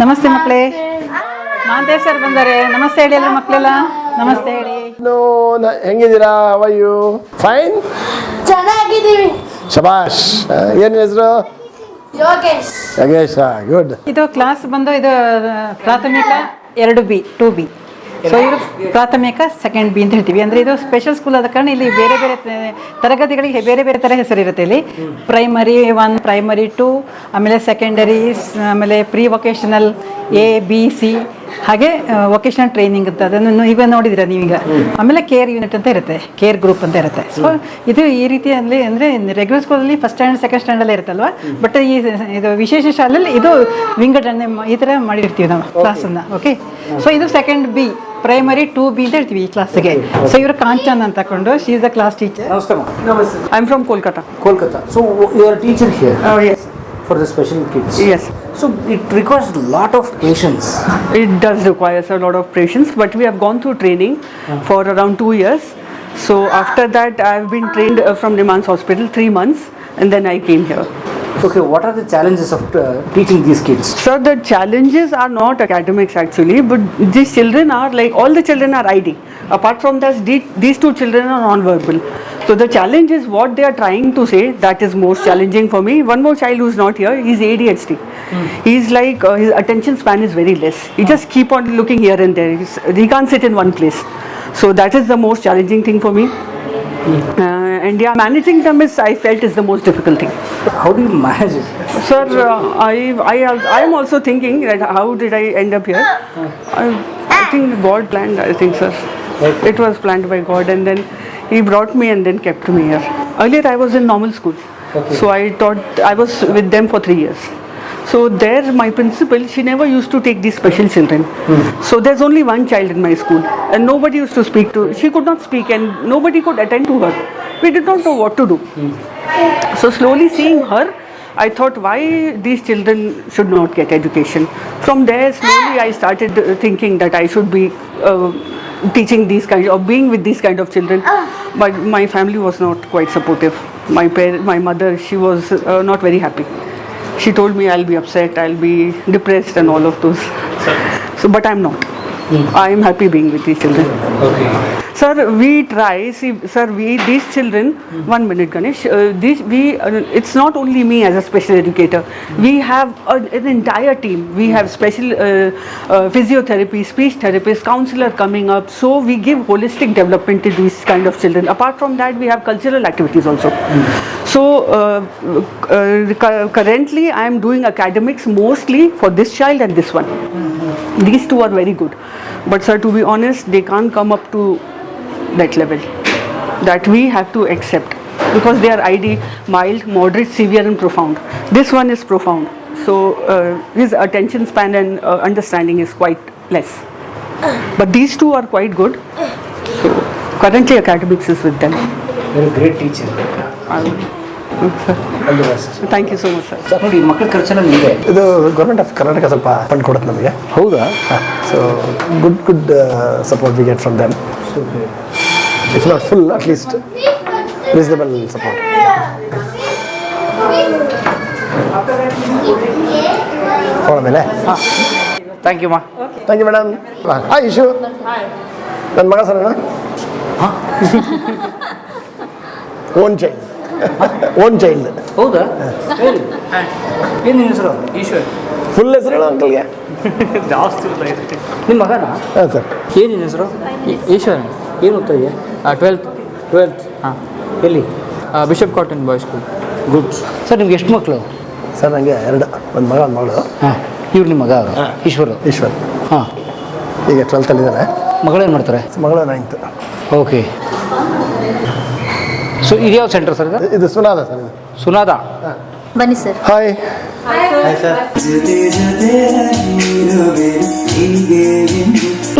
ನಮಸ್ತೆ ಮಕ್ಕಳೇ ಮಹಾಂತೇಶ್ ಸರ್ ಬಂದಾರೆ. ನಮಸ್ತೆ ಹೇಳಿ ಎಲ್ಲ ಮಕ್ಕಳೆಲ್ಲ ನಮಸ್ತೆ ಹೇಳಿ. ನೋ ನ- ಹೆಂಗಿದ್ದೀರಾ? ಅವಯ್ಯು ಫೈನ್ ಚೆನ್ನಾಗಿದ್ದೀವಿ. ಶಬಾಷ್ ಏನು ಹೆಸರು? ಯೋಗೇಶ್. ಯೋಗೇಶ ಗುಡ್ ಇದು ಕ್ಲಾಸ್ ಬಂದು ಇದು ಪ್ರಾಥಮಿಕ. ಎರಡು ಬಿ, ಟು ಬಿ. ಸೊ ಇದು ಪ್ರಾಥಮಿಕ ಸೆಕೆಂಡ್ ಬಿ ಅಂತ ಹೇಳ್ತೀವಿ. ಅಂದರೆ ಇದು ಸ್ಪೆಷಲ್ ಸ್ಕೂಲ್ ಆದ ಕಾರಣ ಇಲ್ಲಿ ಬೇರೆ ಬೇರೆ ತರಗತಿಗಳಿಗೆ ಬೇರೆ ಬೇರೆ ಥರ ಹೆಸರಿರುತ್ತೆ ಇಲ್ಲಿ. ಪ್ರೈಮರಿ ಒನ್ ಪ್ರೈಮರಿ ಟು ಆಮೇಲೆ ಸೆಕೆಂಡರಿ ಆಮೇಲೆ pre vocational A B C ಹಾಗೆ ವೊಕೇಶನಲ್ ಟ್ರೈನಿಂಗ್ ಅಂತ ಅದನ್ನು ಈಗ ನೋಡಿದಿರ ನೀವೀಗ? ಆಮೇಲೆ ಕೇರ್ ಯೂನಿಟ್ ಅಂತ ಇರುತ್ತೆ ಕೇರ್ ಗ್ರೂಪ್ ಅಂತ ಇರುತ್ತೆ. ಸೊ ಇದು ಈ ರೀತಿಯಲ್ಲಿ ಅಂದರೆ ರೆಗ್ಯುಲರ್ ಸ್ಕೂಲಲ್ಲಿ ಫಸ್ಟ್ ಸ್ಟ್ಯಾಂಡರ್ಡ್ ಸೆಕೆಂಡ್ ಸ್ಟ್ಯಾಂಡರ್ಡಲ್ಲೇ ಇರುತ್ತಲ್ವಾ? ಬಟ್ ಈ ಇದು ವಿಶೇಷ ಶಾಲೆಯಲ್ಲಿ ಇದು ವಿಂಗಡಣೆ ಈ ಥರ ಮಾಡಿರ್ತೀವಿ ನಾವು ಕ್ಲಾಸನ್ನು ಓಕೆ ಸೊ ಇದು second B primary two B ಅಂತ ಹೇಳ್ತೀವಿ ಈ ಕ್ಲಾಸ್ಗೆ ಸೊ ಇವರು ಕಾಂಚನ್ ಅಂತ ತಗೊಂಡು she is the class teacher I am from Kolkata Kolkata so you are teacher here for the special kids kids. So it requires a lot of patience. It does require a lot of patience, but we have gone through training for around two years. So after that, I've been trained uh, from Nimans Hospital three months, and then I came here. Okay, what are the challenges of uh, teaching these kids? So the challenges are not academics actually, but these children are like all the children are ID. Apart from that, these two children are non-verbal. So the challenge is what they are trying to say. That is most challenging for me. One more child who's not here, he's ADHD. He's like uh, his attention span is very less. He just keep on looking here and there. He's, he can't sit in one place. So that is the most challenging thing for me. Uh, and yeah, managing them is I felt is the most difficult thing. How do you manage it? Sir, uh, I, I, I am also thinking that how did I end up here? I, I think God planned, I think, sir. It was planned by God, and then He brought me and then kept me here. Earlier, I was in normal school, so I taught. I was with them for three years. So there, my principal, she never used to take these special children. So there's only one child in my school, and nobody used to speak to. She could not speak, and nobody could attend to her. We did not know what to do. So slowly seeing her, I thought why these children should not get education. From there, slowly I started thinking that I should be uh, teaching these kind or being with these kind of children. But my family was not quite supportive. My par- my mother, she was uh, not very happy. She told me I'll be upset, I'll be depressed, and all of those. So, but I'm not. I am happy being with these children. Okay. Sir, we try. See, sir, we these children. One minute, Ganesh. Uh, these we. Uh, it's not only me as a special educator. We have a, an entire team. We have special uh, uh, physiotherapy, speech therapist, counselor coming up. So we give holistic development to these kind of children. Apart from that, we have cultural activities also. So uh, uh, currently, I am doing academics mostly for this child and this one. Mm-hmm. These two are very good, but sir, to be honest, they can't come up to that level. That we have to accept because they are ID mild, moderate, severe, and profound. This one is profound. So uh, his attention span and uh, understanding is quite less. But these two are quite good. So currently academics is with them. You're a great teacher. Best thank you so much sir sir ನೋಡಿ ಮಕ್ಕಳ ಖರ್ಚೆಲ್ಲ ನೀವೇ ಇದು government of Karnataka ಸ್ವಲ್ಪ fund ಕೊಡುತ್ತೆ ನಮಗೆ. ಹೌದಾ? So good good support we get from them it's not full at least reasonable support ಮೇಲೆ thank you ಮಾ thank you madam hi Ishu ನನ್ನ ಮಗ sir own child own child ಹೌದಾ? ಏನು ನಿನ್ನ ಹೆಸರು? ಈಶ್ವರ್. ಫುಲ್ ಹೆಸರು ಹೇಳು ಅಂಕಲ್ಗೆ. ಜಾಸ್ತಿ ನಿಮ್ಮ ಮಗನ? ಹಾಂ ಸರ್. ಏನು ನಿನ್ನ ಹೆಸರು? ಈಶ್ವರ ಏನು ಓದ್ತಾ ಇದೆಯಾ? ಟ್ವೆಲ್ತ್ ಟ್ವೆಲ್ತ್ ಹಾಂ. ಎಲ್ಲಿ? Bishop Cotton boys school good sir ನಿಮ್ಗೆ ಎಷ್ಟು ಮಕ್ಕಳು ಸರ್ ನನಗೆ ಎರಡು. ಒಂದು ಮಗ ಒಂದು ಮಗಳು. ಹಾಂ. ಇವ್ರು ನಿಮ್ಮ ಮಗ? ಈಶ್ವರು? ಈಶ್ವರ್. ಹಾಂ. ಈಗ ಟ್ವೆಲ್ತಲ್ಲಿದ್ದಾರೆ ಮಗಳೇನು ಮಾಡ್ತಾರೆ? ಮಗಳು ನೈನ್ತ್ ಓಕೆ ಸೊ ಇದ್ಯಾವ ಸೆಂಟರ್ ಸರ್ ಇದು? ಇದು ಸುನಾದ ಸರ್ ಇದು. ಸುನಾದ? ಬನ್ನಿ ಸರ್ ಹಾಯ್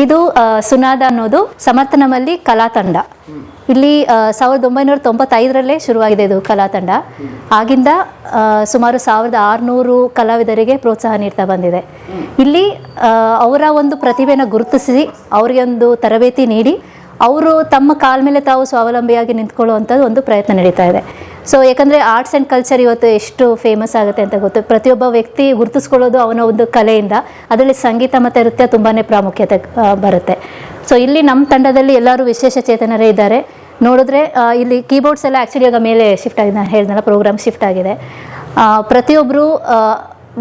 ಇದು ಆ, ಸುನಾದ ಅನ್ನೋದು ಸಮರ್ಥನಮಲ್ಲಿ ಕಲಾ ತಂಡ. ಇಲ್ಲಿ ಆ, ಸಾವಿರದ ಒಂಬೈನೂರ ತೊಂಬತ್ತೈದರಲ್ಲೇ ಶುರುವಾಗಿದೆ ಇದು ಕಲಾ ತಂಡ. ಆಗಿಂದ ಆ, ಸುಮಾರು ಸಾವಿರದ ಆರುನೂರು ಕಲಾವಿದರಿಗೆ ಪ್ರೋತ್ಸಾಹ ನೀಡ್ತಾ ಬಂದಿದೆ. ಇಲ್ಲಿ ಆ, ಅವರ ಒಂದು ಪ್ರತಿಭೆನ ಗುರುತಿಸಿ ಅವರಿಗೆ ಒಂದು ತರಬೇತಿ ನೀಡಿ ಅವರು ತಮ್ಮ ಕಾಲ ಮೇಲೆ ತಾವು ಸ್ವಾವಲಂಬಿಯಾಗಿ ನಿಂತ್ಕೊಳ್ಳುವಂಥದ್ದು ಒಂದು ಪ್ರಯತ್ನ ನಡೀತಾ ಇದೆ. ಸೊ ಯಾಕಂದರೆ ಆರ್ಟ್ಸ್ ಆ್ಯಂಡ್ ಕಲ್ಚರ್ ಇವತ್ತು ಎಷ್ಟು ಫೇಮಸ್ ಆಗುತ್ತೆ ಅಂತ ಗೊತ್ತು. ಪ್ರತಿಯೊಬ್ಬ ವ್ಯಕ್ತಿ ಗುರುತಿಸ್ಕೊಳ್ಳೋದು ಅವನ ಒಂದು ಕಲೆಯಿಂದ. ಅದರಲ್ಲಿ ಸಂಗೀತ ಮತ್ತು ನೃತ್ಯ ತುಂಬಾ ಪ್ರಾಮುಖ್ಯತೆ ಬರುತ್ತೆ. ಸೊ ಇಲ್ಲಿ ನಮ್ಮ ತಂಡದಲ್ಲಿ ಎಲ್ಲರೂ ವಿಶೇಷ ಚೇತನರೇ ಇದ್ದಾರೆ. ನೋಡಿದ್ರೆ ಇಲ್ಲಿ ಕೀಬೋರ್ಡ್ಸ್ ಎಲ್ಲ ಆ್ಯಕ್ಚುಲಿ ಆಗ ಮೇಲೆ ಶಿಫ್ಟ್ ಆಗಿದೆ ನಾನು ಹೇಳಿದ್ನಲ್ಲ ಪ್ರೋಗ್ರಾಮ್ ಶಿಫ್ಟ್ ಆಗಿದೆ. ಪ್ರತಿಯೊಬ್ಬರು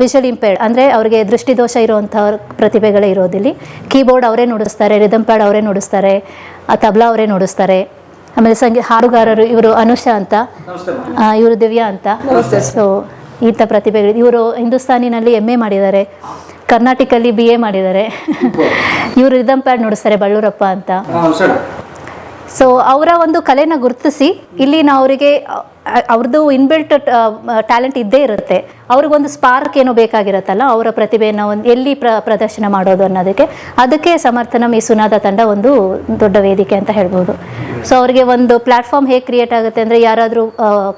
ವಿಷುವಲ್ ಇಂಪೇರ್ಡ್ ಅಂದರೆ ಅವರಿಗೆ ದೃಷ್ಟಿದೋಷ ಇರುವಂಥ ಪ್ರತಿಭೆಗಳೇ ಇರೋದಿಲ್ಲಿ. ಕೀಬೋರ್ಡ್ ಅವರೇ ನುಡಿಸ್ತಾರೆ ರಿದಮ್ ಪ್ಯಾಡ್ ಅವರೇ ನುಡಿಸ್ತಾರೆ ತಬ್ಲಾ ಅವರೇ ನುಡಿಸ್ತಾರೆ. ಆಮೇಲೆ ಸಂಗೀತ ಹಾಡುಗಾರರು ಇವರು ಅನುಷಾ ಅಂತ ಇವರು ದಿವ್ಯಾ ಅಂತ. ಸೊ ಇಂಥ ಪ್ರತಿಭೆಗಳು ಇವರು ಹಿಂದೂಸ್ತಾನಿನಲ್ಲಿ ಎಂ ಎ ಮಾಡಿದ್ದಾರೆ. ಕರ್ನಾಟಕಲ್ಲಿ ಬಿ ಎ ಮಾಡಿದ್ದಾರೆ. ಇವರು ರಿದಮ್ ಪ್ಯಾಡ್ ನುಡಿಸ್ತಾರೆ ಬಳ್ಳೂರಪ್ಪ ಅಂತ. ಸೊ ಅವರ ಒಂದು ಕಲೆನ ಗುರುತಿಸಿ, ಇಲ್ಲಿ ನಾವು ಅವರಿಗೆ, ಅವ್ರದ್ದು ಇನ್ಬಿಲ್ಟ್ ಟ್ಯಾಲೆಂಟ್ ಇದ್ದೇ ಇರುತ್ತೆ. ಅವ್ರಿಗೊಂದು ಸ್ಪಾರ್ಕ್ ಏನೋ ಬೇಕಾಗಿರುತ್ತಲ್ಲ, ಅವರ ಪ್ರತಿಭೆಯನ್ನು ಒಂದು, ಎಲ್ಲಿ ಪ್ರ, ಪ್ರದರ್ಶನ ಮಾಡೋದು ಅನ್ನೋದಕ್ಕೆ, ಅದಕ್ಕೆ ಸಮರ್ಥನಂ ಈ ಸುನಾದ ತಂಡ ಒಂದು ದೊಡ್ಡ ವೇದಿಕೆ ಅಂತ ಹೇಳ್ಬೋದು. ಸೊ ಅವರಿಗೆ ಒಂದು ಪ್ಲ್ಯಾಟ್ಫಾರ್ಮ್ ಹೇಗೆ ಕ್ರಿಯೇಟ್ ಆಗುತ್ತೆ ಅಂದರೆ, ಯಾರಾದರೂ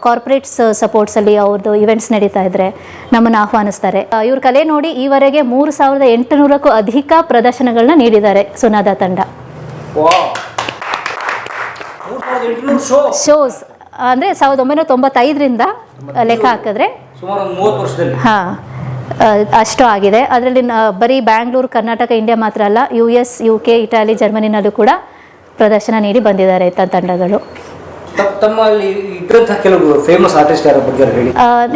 ಕಾರ್ಪೊರೇಟ್ಸ್ ಸಪೋರ್ಟ್ಸಲ್ಲಿ ಅವ್ರದ್ದು ಇವೆಂಟ್ಸ್ ನಡೀತಾ ಇದ್ದರೆ ನಮ್ಮನ್ನು ಆಹ್ವಾನಿಸ್ತಾರೆ. ಇವ್ರ ಕಲೆ ನೋಡಿ ಈವರೆಗೆ ಮೂರು ಸಾವಿರದ ಎಂಟುನೂರಕ್ಕೂ ಅಧಿಕ ಪ್ರದರ್ಶನಗಳನ್ನ ನೀಡಿದ್ದಾರೆ ಸುನಾದ ತಂಡ. ಶೋಸ್ ಅಂದರೆ ಸಾವಿರದ ಒಂಬೈನೂರ ತೊಂಬತ್ತೈದರಿಂದ ಲೆಕ್ಕ ಹಾಕಿದ್ರೆ ಹಾಂ ಅಷ್ಟು ಆಗಿದೆ. ಅದರಲ್ಲಿ ಬರೀ ಬ್ಯಾಂಗ್ಳೂರು ಕರ್ನಾಟಕ ಇಂಡಿಯಾ ಮಾತ್ರ ಅಲ್ಲ U S U K Italy ಜರ್ಮನಿನಲ್ಲೂ ಕೂಡ ಪ್ರದರ್ಶನ ನೀಡಿ ಬಂದಿದ್ದಾರೆ ತ ತಂಡಗಳು. ತಮ್ಮಲ್ಲಿ ಇದ್ರಂತಹ ಕೆಲವು ಫೇಮಸ್ ಆರ್ಟಿಸ್ಟ್ ಯಾರ ಬಗ್ಗೆ ಹೇಳಿ?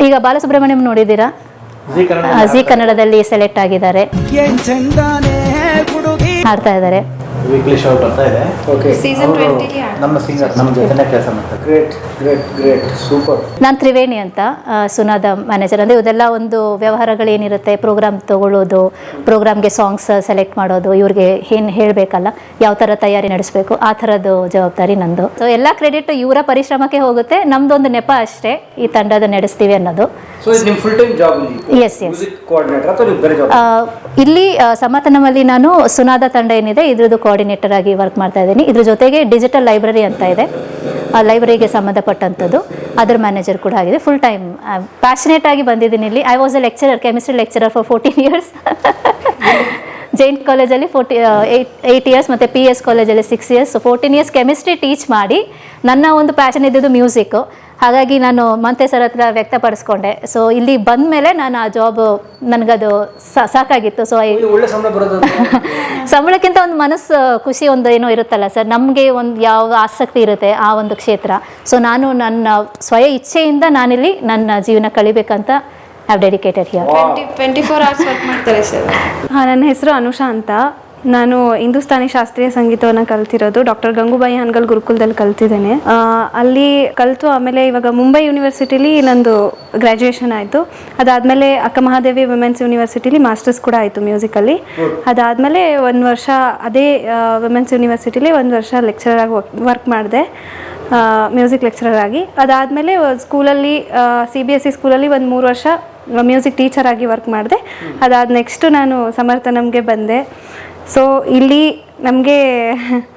ಈಗ ಬಾಲಸುಬ್ರಹ್ಮಣ್ಯಂ ನೋಡಿದ್ದೀರಾ? ಜಿ ಕನ್ನಡದಲ್ಲಿ ಸೆಲೆಕ್ಟ್ ಆಗಿದ್ದಾರೆ. ಹಾಡ್ತಾ ಇದ್ದಾರೆ. ವೀಕ್ಲಿ ಶೋ ಬರ್ತಾ ಇದೆ. ಓಕೆ ಸೀಸನ್ 20 ಗೆ ಆಡ್ತಾರೆ. ನಮ್ಮ ಸಿಂಗರ್ ನಮ್ಮ ಜೊತೆನೇ ಕೆಲಸ ಮಾಡ್ತಾರೆ. ಗ್ರೇಟ್ ಗ್ರೇಟ್ ಗ್ರೇಟ್ ಸೂಪರ್ ನಾನು ತ್ರಿವೇಣಿ ಅಂತ ಆ, ಸುನಾದ ಮ್ಯಾನೇಜರ್ ಅಂದ್ರೆ ಇದೆಲ್ಲ ಒಂದು ವ್ಯವಹಾರಗಳೇನಿರುತ್ತೆ ಪ್ರೋಗ್ರಾಮ್ ತಗೊಳ್ಳೋದು ಪ್ರೋಗ್ರಾಮ್ಗೆ ಸಾಂಗ್ಸ್ ಸೆಲೆಕ್ಟ್ ಮಾಡೋದು ಇವ್ರಿಗೆ ಏನು ಹೇಳಬೇಕಲ್ಲ ಯಾವ ಥರ ತಯಾರಿ ನಡೆಸಬೇಕು ಆ ಥರದ್ದು ಜವಾಬ್ದಾರಿ ನಂದು. ಸೊ ಎಲ್ಲ ಕ್ರೆಡಿಟ್ ಇವರ ಪರಿಶ್ರಮಕ್ಕೆ ಹೋಗುತ್ತೆ. ನಮ್ದೊಂದು ನೆಪ ಅಷ್ಟೇ ಈ ತಂಡದ ನಡೆಸ್ತೀವಿ ಅನ್ನೋದು. ಸೊ ಇದು ನಿಮ್ಮ ಫುಲ್ ಟೈಮ್ ಜಾಬ್ ಇಲ್ಲಿ? ಎಸ್ ಎಸ್ ಮ್ಯೂಸಿಕ್ ಕೋಆರ್ಡಿನೇಟರ್ ಅಥವಾ ನೀವು ಬೇರೆ ಜಾಬ್ ಆ, ಇಲ್ಲಿ ಆ, ನಾನು ಸುನಾದ ತಂಡ ಏನಿದೆ ಇದ್ರದ್ದು ಕೋಆರ್ಡಿನೇಟರ್ ಆಗಿ ವರ್ಕ್ ಮಾಡ್ತಾ ಇದ್ದೀನಿ. ಇದ್ರ ಜೊತೆಗೆ ಡಿಜಿಟಲ್ ಲೈಬ್ರರಿ ಅಂತ ಇದೆ. ಆ ಲೈಬ್ರರಿಗೆ ಸಂಬಂಧಪಟ್ಟಂಥದ್ದು. ಅದರ ಮ್ಯಾನೇಜರ್ ಕೂಡ ಆಗಿದೆ. ಫುಲ್ ಟೈಮ್ ಪ್ಯಾಷನೇಟ್ ಆಗಿ ಬಂದಿದ್ದೀನಿ ಇಲ್ಲಿ. I was a lecturer chemistry lecturer for fourteen years giant ಕಾಲೇಜಲ್ಲಿ ಫೋರ್ಟಿ ಏಯ್ಟ್ ಏಯ್ಟ್ ಇಯರ್ಸ್ ಮತ್ತು ಪಿ ಎಸ್ ಕಾಲೇಜಲ್ಲಿ six years fourteen years chemistry teach ಮಾಡಿ ನನ್ನ ಒಂದು ಪ್ಯಾಷನ್ ಇದ್ದಿದ್ದು ಮ್ಯೂಸಿಕ್ಕು ಹಾಗಾಗಿ ನಾನು ಮಂತೆ ಸರ್ ಹತ್ರ ವ್ಯಕ್ತಪಡಿಸ್ಕೊಂಡೆ. ಸೊ ಇಲ್ಲಿ ಬಂದ ಮೇಲೆ ನಾನು ಆ ಜಾಬ್ ನನಗದು ಸಾಕಾಗಿತ್ತು. ಸೊ ಸಂಬಳಕ್ಕಿಂತ ಒಂದು ಮನಸ್ಸು ಖುಷಿ ಒಂದು ಏನೋ ಇರುತ್ತಲ್ಲ ಸರ್ ನಮಗೆ ಒಂದು ಯಾವ ಆಸಕ್ತಿ ಇರುತ್ತೆ ಆ ಒಂದು ಕ್ಷೇತ್ರ. ಸೊ ನಾನು ನನ್ನ ಸ್ವಯ ಇಚ್ಛೆಯಿಂದ ನಾನಿಲ್ಲಿ ನನ್ನ ಜೀವನ ಕಳಿಬೇಕಂತ have dedicated here twenty four hours work ಮಾಡ್ತಾರೆ ಸರ್ ಹಾಂ ನನ್ನ ಹೆಸರು ಅನುಷಾ ಅಂತ. ನಾನು ಹಿಂದೂಸ್ತಾನಿ ಶಾಸ್ತ್ರೀಯ ಸಂಗೀತವನ್ನು ಕಲ್ತಿರೋದು ಡಾಕ್ಟರ್ ಗಂಗೂಬಾಯಿ ಹಾನ್ಗಲ್ ಗುರುಕುಲದಲ್ಲಿ ಕಲ್ತಿದ್ದೇನೆ. ಆ, ಅಲ್ಲಿ ಕಲಿತು ಆಮೇಲೆ ಇವಾಗ ಮುಂಬೈ ಯೂನಿವರ್ಸಿಟಿಲಿ ನಂದು ಗ್ರ್ಯಾಜುಯೇಷನ್ ಆಯಿತು. ಅದಾದಮೇಲೆ ಅಕ್ಕ ಮಹಾದೇವಿ ವುಮೆನ್ಸ್ ಯೂನಿವರ್ಸಿಟಿಲಿ ಮಾಸ್ಟರ್ಸ್ ಕೂಡ ಆಯಿತು ಮ್ಯೂಸಿಕಲ್ಲಿ ಅದಾದಮೇಲೆ ಒಂದು ವರ್ಷ ಅದೇ ವುಮೆನ್ಸ್ ಯೂನಿವರ್ಸಿಟಿಲಿ ಒಂದು ವರ್ಷ ಲೆಕ್ಚರರ್ ಆಗಿ ವರ್ಕ್ ಮಾಡಿದೆ. ಮ್ಯೂಸಿಕ್ ಲೆಕ್ಚರರ್ ಆಗಿ. ಅದಾದಮೇಲೆ ಸ್ಕೂಲಲ್ಲಿ ಸಿ ಬಿ ಎಸ್ ಸಿ ಸ್ಕೂಲಲ್ಲಿ ಒಂದು ಮೂರು ವರ್ಷ ಮ್ಯೂಸಿಕ್ ಟೀಚರ್ ಆಗಿ ವರ್ಕ್ ಮಾಡಿದೆ. ಅದಾದ ನೆಕ್ಸ್ಟು ನಾನು ಸಮರ್ಥನಮ್ಗೆ ಬಂದೆ. ಸೊ ಇಲ್ಲಿ ನಮಗೆ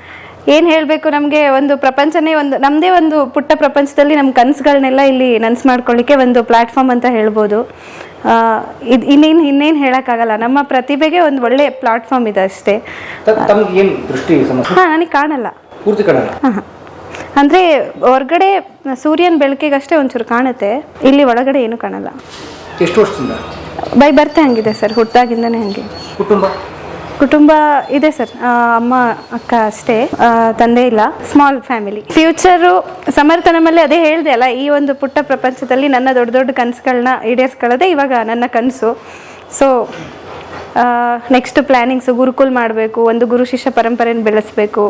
ಏನು ಹೇಳಬೇಕು ನಮಗೆ? ಒಂದು ಪ್ರಪಂಚನೇ ಒಂದು ನಮ್ಮದೇ ಒಂದು ಪುಟ್ಟ ಪ್ರಪಂಚದಲ್ಲಿ ನಮ್ಮ ಕನಸುಗಳನ್ನೆಲ್ಲ ಇಲ್ಲಿ ನನ್ಸು ಮಾಡ್ಕೊಳ್ಳಿಕ್ಕೆ ಒಂದು ಪ್ಲ್ಯಾಟ್ಫಾರ್ಮ್ ಅಂತ ಹೇಳ್ಬೋದು. ಇದು ಇನ್ನೇನು ಇನ್ನೇನು ಹೇಳೋಕ್ಕಾಗಲ್ಲ. ನಮ್ಮ ಪ್ರತಿಭೆಗೆ ಒಂದು ಒಳ್ಳೆ ಪ್ಲಾಟ್ಫಾರ್ಮ್ ಇದೆ ಅಷ್ಟೇ. ಹಾಂ ನನಗೆ ಕಾಣಲ್ಲ. ಹಾಂ. ಅಂದರೆ ಹೊರಗಡೆ ಸೂರ್ಯನ ಬೆಳಕಿಗಷ್ಟೇ ಒಂಚೂರು ಕಾಣುತ್ತೆ. ಇಲ್ಲಿ ಒಳಗಡೆ ಏನು ಕಾಣಲ್ಲ. ಎಷ್ಟು ವರ್ಷದಿಂದ? ಬೈ ಬರ್ತೆ ಹಂಗಿದೆ ಸರ್ ಹುಟ್ಟಾಗಿಂದನೇ ಹಂಗೆ. ಕುಟುಂಬ? ಕುಟುಂಬ ಇದೆ ಸರ್ ಆ, ಅಮ್ಮ ಅಕ್ಕ ಅಷ್ಟೇ ಆ, ತಂದೆ ಇಲ್ಲ ಸ್ಮಾಲ್ ಫ್ಯಾಮಿಲಿ ಫ್ಯೂಚರು ಸಮರ್ಥನಮಲ್ಲಿ ಅದೇ ಹೇಳಿದೆ ಅಲ್ಲ ಈ ಒಂದು ಪುಟ್ಟ ಪ್ರಪಂಚದಲ್ಲಿ ನನ್ನ ದೊಡ್ಡ ದೊಡ್ಡ ಕನಸುಗಳನ್ನ ಈಡೇರಿಸ್ಕೊಳ್ಳೋದೇ ಇವಾಗ ನನ್ನ ಕನಸು. ಸೊ ನೆಕ್ಸ್ಟ್ ಪ್ಲ್ಯಾನಿಂಗ್ಸ್ ಗುರುಕುಲ್ ಮಾಡಬೇಕು ಒಂದು ಗುರು ಶಿಷ್ಯ ಪರಂಪರೆಯನ್ನು ಬೆಳೆಸಬೇಕು.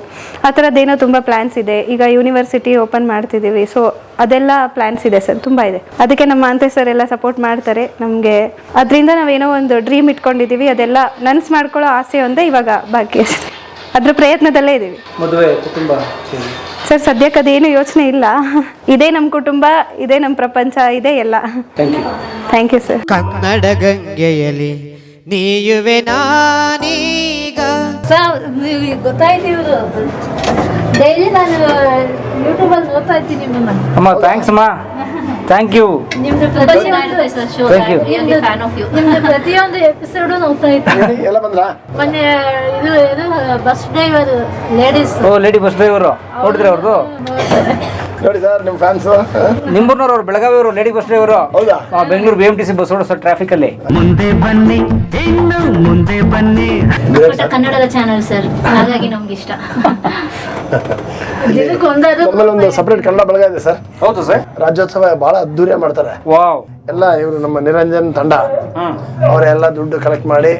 ಆ ಥರದ್ದೇನೋ ತುಂಬ ಪ್ಲ್ಯಾನ್ಸ್ ಇದೆ. ಈಗ ಯೂನಿವರ್ಸಿಟಿ ಓಪನ್ ಮಾಡ್ತಿದ್ದೀವಿ. ಸೊ ಅದೆಲ್ಲ ಪ್ಲ್ಯಾನ್ಸ್ ಇದೆ ಸರ್. ತುಂಬ ಇದೆ. ಅದಕ್ಕೆ ನಮ್ಮ ಅಂತೆ ಸರ್ ಎಲ್ಲ ಸಪೋರ್ಟ್ ಮಾಡ್ತಾರೆ. ನಮಗೆ ಅದರಿಂದ ನಾವೇನೋ ಒಂದು ಡ್ರೀಮ್ ಇಟ್ಕೊಂಡಿದ್ದೀವಿ. ಅದೆಲ್ಲ ನನ್ಸ್ ಮಾಡ್ಕೊಳ್ಳೋ ಆಸೆ ಒಂದೇ ಇವಾಗ ಬಾಕಿ ಅಷ್ಟೇ. ಅದ್ರ ಪ್ರಯತ್ನದಲ್ಲೇ ಇದ್ದೀವಿ ಮದುವೆ ಕುಟುಂಬ ಸರ್ ಸದ್ಯಕ್ಕೆ ಅದೇನು ಯೋಚನೆ ಇಲ್ಲ. ಇದೇ ನಮ್ಮ ಕುಟುಂಬ ಇದೇ ನಮ್ಮ ಪ್ರಪಂಚ ಇದೇ ಎಲ್ಲ. Thank you thank you sir Kannada ಗಂಗೆಯಲಿ ನೀಯುವೆ ನಾನೀಗ. ಗೊತ್ತಾಯ್ತು ಡೈಲಿ ನಾನು ಯೂಟ್ಯೂಬಲ್ಲಿ ನೋಡ್ತಾ ಇದ್ದೀನಿ ನಿಮ್ಮನ್ನ. ಅಮ್ಮ ಥ್ಯಾಂಕ್ಸ್ ಅಮ್ಮ. ಥ್ಯಾಂಕ್ ಯು ನಿಮ್ದು ಪ್ರತಿಯೊಂದು Thank you. ನಿಮ್ದು- ನಿಮ್ದು ಪ್ರತಿಯೊಂದು ಎಪಿಸೋಡು ನೋಡ್ತಾ ಇರ್ತೀನಿ ಎಲ್ಲ ಬಂದ್ರ? ಮೊನ್ನೆ ಇದು ಇದು ಬಸ್ ಡ್ರೈವರ್ ಲೇಡೀಸ್ ಓ ಲೇಡಿ ಬಸ್ ಡ್ರೈವರು ನೋಡಿದ್ರೆ ಅವ್ರದ್ದು ನೋಡಿ ಸರ್ ನಿಮ್ಮ ಫ್ಯಾನ್ಸ್ ನಿಂಬೂರ್ನವ್ರು ಅವ್ರು ಬೆಳಗಾವಿ ಅವರು ಲೇಡಿ ಬಸ್ ಡ್ರೈವರು. ಹೌದಾ? Bengaluru B M T C bus sir traffic ಅಲ್ಲಿ. ಮುಂದೆ ಬನ್ನಿ ಇನ್ನು ಮುಂದೆ ಬನ್ನಿ. ಕನ್ನಡದ ಚಾನಲ್ ಸರ್ ಹಾಗಾಗಿ ನಮ್ಗೆ ಇಷ್ಟ. ನಮ್ಮಲ್ಲಿ ಒಂದು ಸಪ್ರೇಟ್ ಕನ್ನಡ ಬಳಗ ಇದೆ ಸರ್. ಹೌದು ಸರ್. ರಾಜ್ಯೋತ್ಸವ ಬಹಳ ಅದ್ದೂರಿಯ ಮಾಡ್ತಾರೆ. ವಾವ್. ಎಲ್ಲ ಇವರು ನಮ್ಮ ನಿರಂಜನ್ ತಂಡ. ಅವರೆಲ್ಲ ದುಡ್ಡು ಕಲೆಕ್ಟ್ ಮಾಡಿ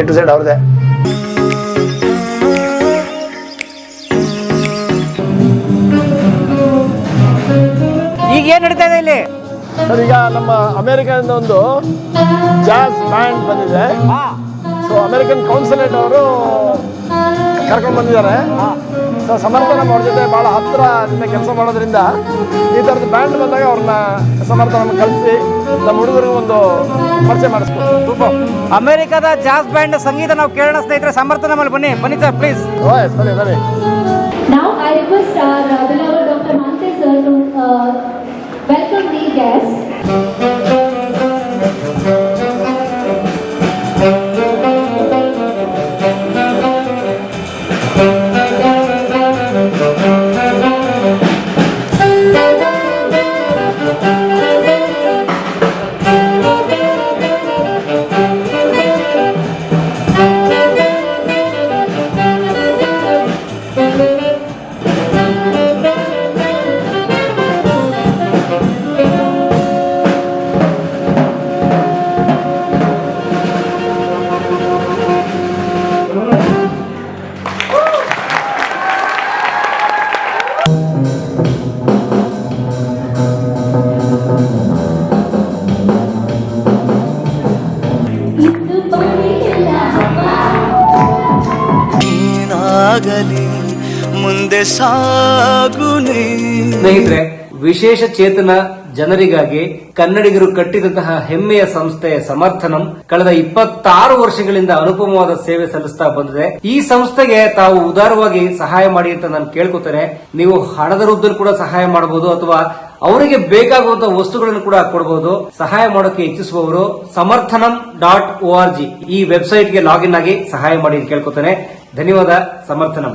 ಎ ಟು ಸೈಡ್ ಅವ್ರದೇ ಏನ್ ನಡೀತಾ ಇದೆ ಇಲ್ಲಿ? ಸರ್ ಈಗ ನಮ್ಮ ಅಮೆರಿಕದಿಂದ ಒಂದು ಜಾಸ್ ಬ್ಯಾಂಡ್ ಬಂದಿದೆ. ಸೊ ಅಮೆರಿಕನ್ ಕೌನ್ಸಿಲೇಟ್ ಅವರು ಕರ್ಕೊಂಡು ಬಂದಿದ್ದಾರೆ. ಸೊ ಸಮರ್ಥನ ಅವ್ರ ಜೊತೆ ಭಾಳ ಹತ್ತಿರದಿಂದ ಕೆಲಸ ಮಾಡೋದ್ರಿಂದ ಈ ಥರದ ಬ್ಯಾಂಡ್ ಬಂದಾಗ ಅವ್ರನ್ನ ಸಮರ್ಥನ ಕಲಿಸಿ ನಮ್ಮ ಹುಡುಗರಿಗೆ ಒಂದು ಪರಿಚಯ ಮಾಡಿಸ್ಬೋದು ತುಂಬ ಅಮೆರಿಕದ ಜಾಸ್ ಬ್ಯಾಂಡ್ ಸಂಗೀತ ನಾವು ಕೇಳೋಣ ಸ್ನೇಹಿತರೆ ಸಮರ್ಥನ ಮೇಲೆ ಬನ್ನಿ. ಬನ್ನಿ ಸರ್ ಪ್ಲೀಸ್ ಓಯ್ ಸರಿ ಸರಿ. Now I request our beloved Dr. Mante sir to uh, Yes. ಮುಂದೆ ಸಾಗುನಿ ಸ್ನೇಹಿತರೆ, ವಿಶೇಷ ಚೇತನ ಜನರಿಗಾಗಿ ಕನ್ನಡಿಗರು ಕಟ್ಟಿದಂತಹ ಹೆಮ್ಮೆಯ ಸಂಸ್ಥೆ ಸಮರ್ಥನಂ ಕಳೆದ ಇಪ್ಪತ್ತಾರು ವರ್ಷಗಳಿಂದ ಅನುಪಮವಾದ ಸೇವೆ ಸಲ್ಲಿಸ್ತಾ ಬಂದಿದೆ. ಈ ಸಂಸ್ಥೆಗೆ ತಾವು ಉದಾರವಾಗಿ ಸಹಾಯ ಮಾಡಿ ಅಂತ ನಾನು ಕೇಳ್ಕೊತೇನೆ. ನೀವು ಹಣದ ರೂಪದಲ್ಲಿ ಕೂಡ ಸಹಾಯ ಮಾಡಬಹುದು ಅಥವಾ ಅವರಿಗೆ ಬೇಕಾಗುವಂತಹ ವಸ್ತುಗಳನ್ನು ಕೂಡ ಕೊಡಬಹುದು ಸಹಾಯ ಮಾಡೋಕೆ ಇಚ್ಛಿಸುವವರು Samarthanam dot O R G ಈ ವೆಬ್ಸೈಟ್ಗೆ ಲಾಗಿನ್ ಆಗಿ ಸಹಾಯ ಮಾಡಿ ಕೇಳ್ಕೊತೇನೆ. ಧನ್ಯವಾದ, ಸಮರ್ಥನಂ.